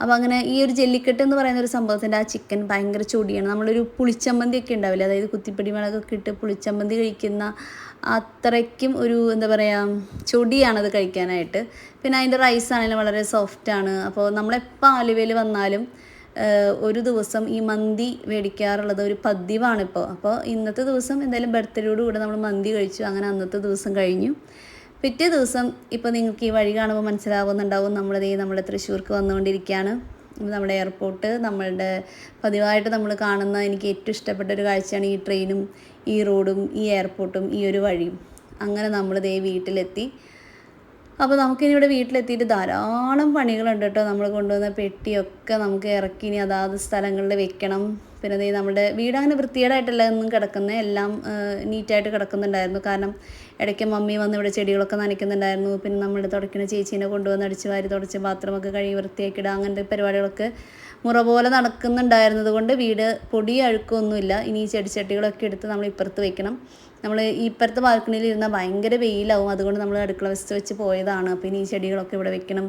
അപ്പോൾ അങ്ങനെ ഈ ഒരു ജെല്ലിക്കെട്ട് എന്ന് പറയുന്ന ഒരു സംഭവത്തിന്റെ ആ ചിക്കൻ ഭയങ്കര ചൊടിയാണ്. നമ്മളൊരു പുളിച്ചമ്മന്തി ഒക്കെ ഉണ്ടാവില്ല? അതായത് കുത്തിപ്പിടി മുളകൊക്കെ ഇട്ട് പുളിച്ചമ്മന്തി കഴിക്കുന്ന അത്രയ്ക്കും ഒരു എന്താ പറയുക ചൊടിയാണത് കഴിക്കാനായിട്ട്. പിന്നെ അതിന്റെ റൈസ് ആണെങ്കിലും വളരെ സോഫ്റ്റാണ് അപ്പോൾ നമ്മളെപ്പോൾ ആലുവയിൽ വന്നാലും ഒരു ദിവസം ഈ മന്തി മേടിക്കാറുള്ളത് ഒരു പതിവാണിപ്പോൾ അപ്പോൾ ഇന്നത്തെ ദിവസം എന്തായാലും ബർത്ത്ഡേയോട് കൂടെ നമ്മൾ മന്തി കഴിച്ചു. അങ്ങനെ അന്നത്തെ ദിവസം കഴിഞ്ഞു. പിറ്റേ ദിവസം ഇപ്പോൾ നിങ്ങൾക്ക് ഈ വഴി കാണുമ്പോൾ മനസ്സിലാവുന്നുണ്ടാവും നമ്മളിതേ നമ്മുടെ തൃശ്ശൂർക്ക് വന്നുകൊണ്ടിരിക്കുകയാണ്. നമ്മുടെ എയർപോർട്ട് നമ്മളുടെ പതിവായിട്ട് നമ്മൾ കാണുന്ന എനിക്ക് ഏറ്റവും ഇഷ്ടപ്പെട്ട ഒരു കാഴ്ചയാണ് ഈ ട്രെയിനും ഈ റോഡും ഈ എയർപോർട്ടും ഈ ഒരു വഴിയും. അങ്ങനെ നമ്മൾ ദേ വീട്ടിലെത്തി. അപ്പോൾ നമുക്കിനി ഇവിടെ വീട്ടിലെത്തിയിട്ട് ധാരാളം പണികളുണ്ട് കേട്ടോ. നമ്മൾ കൊണ്ടുവന്ന പെട്ടിയൊക്കെ നമുക്ക് ഇറക്കി ഇനി അതാത് സ്ഥലങ്ങളിൽ വെക്കണം. പിന്നെ ദേ നമ്മുടെ വീട് അങ്ങനെ വൃത്തികേടായിട്ടല്ല എന്നും കിടക്കുന്നത് എല്ലാം നീറ്റായിട്ട് കിടക്കുന്നുണ്ടായിരുന്നു. കാരണം ഇടയ്ക്ക് മമ്മി വന്ന് ഇവിടെ ചെടികളൊക്കെ നനയ്ക്കുന്നുണ്ടായിരുന്നു. പിന്നെ നമ്മൾ തുടയ്ക്കുന്ന ചേച്ചീനെ കൊണ്ടുവന്ന് അടിച്ച് വാരി തുടച്ച് ബാത്റൂമൊക്കെ കഴുകി വൃത്തിയാക്കിയിടുക. അങ്ങനത്തെ പരിപാടികളൊക്കെ മുറ പോലെ നടക്കുന്നുണ്ടായിരുന്നത് കൊണ്ട് വീട് പൊടി അഴുക്കൊന്നുമില്ല. ഇനി ചെടിച്ചട്ടികളൊക്കെ എടുത്ത് നമ്മൾ ഇപ്പുറത്ത് വെക്കണം. നമ്മൾ ഈ ഇപ്പുറത്തെ ബാൽക്കണിയിൽ ഇരുന്നാൽ ഭയങ്കര വെയിലാവും. അതുകൊണ്ട് നമ്മൾ അടുക്കള വശത്ത് വെച്ച് പോയതാണ്. അപ്പോൾ ഇനി ഈ ചെടികളൊക്കെ ഇവിടെ വെക്കണം.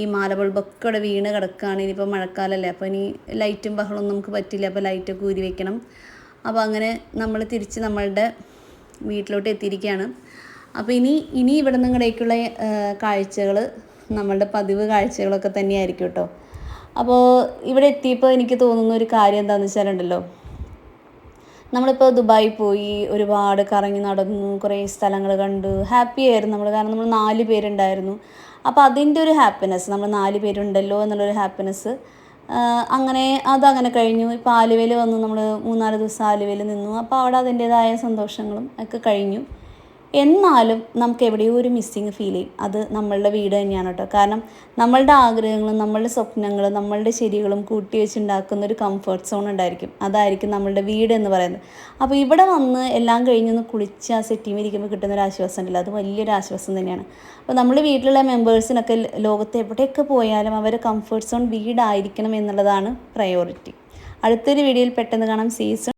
ഈ മാല ബൾബൊക്കെ ഇവിടെ വീണ് കിടക്കുകയാണ് ഇനിയിപ്പോൾ മഴക്കാലമല്ലേ അപ്പോൾ ഇനി ലൈറ്റും ബഹളമൊന്നും നമുക്ക് പറ്റില്ല. അപ്പോൾ ലൈറ്റൊക്കെ ഊരി വെക്കണം. അപ്പോൾ അങ്ങനെ നമ്മൾ തിരിച്ച് നമ്മളുടെ വീട്ടിലോട്ട് എത്തിയിരിക്കുകയാണ്. അപ്പോൾ ഇനി ഇനി ഇവിടെ നിങ്ങളുടേക്കുള്ള കാഴ്ചകൾ നമ്മളുടെ പതിവ് കാഴ്ചകളൊക്കെ തന്നെയായിരിക്കും കേട്ടോ. അപ്പോൾ ഇവിടെ എത്തിയപ്പോൾ എനിക്ക് തോന്നുന്ന ഒരു കാര്യം എന്താണെന്ന് വെച്ചാലുണ്ടല്ലോ. നമ്മളിപ്പോൾ ദുബായി പോയി ഒരുപാട് കറങ്ങി നടന്നു കുറേ സ്ഥലങ്ങൾ കണ്ടു. ഹാപ്പി ആയിരുന്നു നമ്മൾ കാരണം നമ്മൾ നാല് പേരുണ്ടായിരുന്നു. അപ്പോൾ അതിന്റെ ഒരു ഹാപ്പിനെസ് നമ്മൾ നാല് പേരുണ്ടല്ലോ എന്നുള്ളൊരു ഹാപ്പിനെസ് അങ്ങനെ അതങ്ങനെ കഴിഞ്ഞു. ഇപ്പോൾ ആലുവയിൽ വന്നു നമ്മൾ മൂന്നാൽ ദിവസം ആലുവയിൽ നിന്നു. അപ്പോൾ അവിടെ അതിന്റേതായ സന്തോഷങ്ങളും ഒക്കെ കഴിഞ്ഞു. എന്നാലും നമുക്ക് എവിടെയോ ഒരു മിസ്സിങ് ഫീൽ ചെയ്യും അത് നമ്മളുടെ വീട് തന്നെയാണ് കേട്ടോ. കാരണം നമ്മളുടെ ആഗ്രഹങ്ങളും നമ്മളുടെ സ്വപ്നങ്ങളും നമ്മളുടെ ശരികളും കൂട്ടി വെച്ചുണ്ടാക്കുന്ന ഒരു കംഫർട്ട് സോൺ ഉണ്ടായിരിക്കും. അതായിരിക്കും നമ്മളുടെ വീട് എന്ന് പറയുന്നത്. അപ്പോൾ ഇവിടെ വന്ന് എല്ലാം കഴിഞ്ഞൊന്ന് കുളിച്ച് ആ സെറ്റിംഗ് ഇരിക്കുമ്പോൾ കിട്ടുന്ന ഒരു ആശ്വാസം ഉണ്ടല്ലോ. അത് വലിയൊരു ആശ്വാസം തന്നെയാണ്. അപ്പോൾ നമ്മൾ വീട്ടിലുള്ള മെമ്പേഴ്സിനൊക്കെ ലോകത്ത് എവിടെയൊക്കെ പോയാലും അവരെ കംഫർട്ട് സോൺ വീടായിരിക്കണം എന്നുള്ളതാണ് പ്രയോറിറ്റി അടുത്തൊരു വീഡിയോയിൽ പെട്ടെന്ന് കാണാം. സീസൺ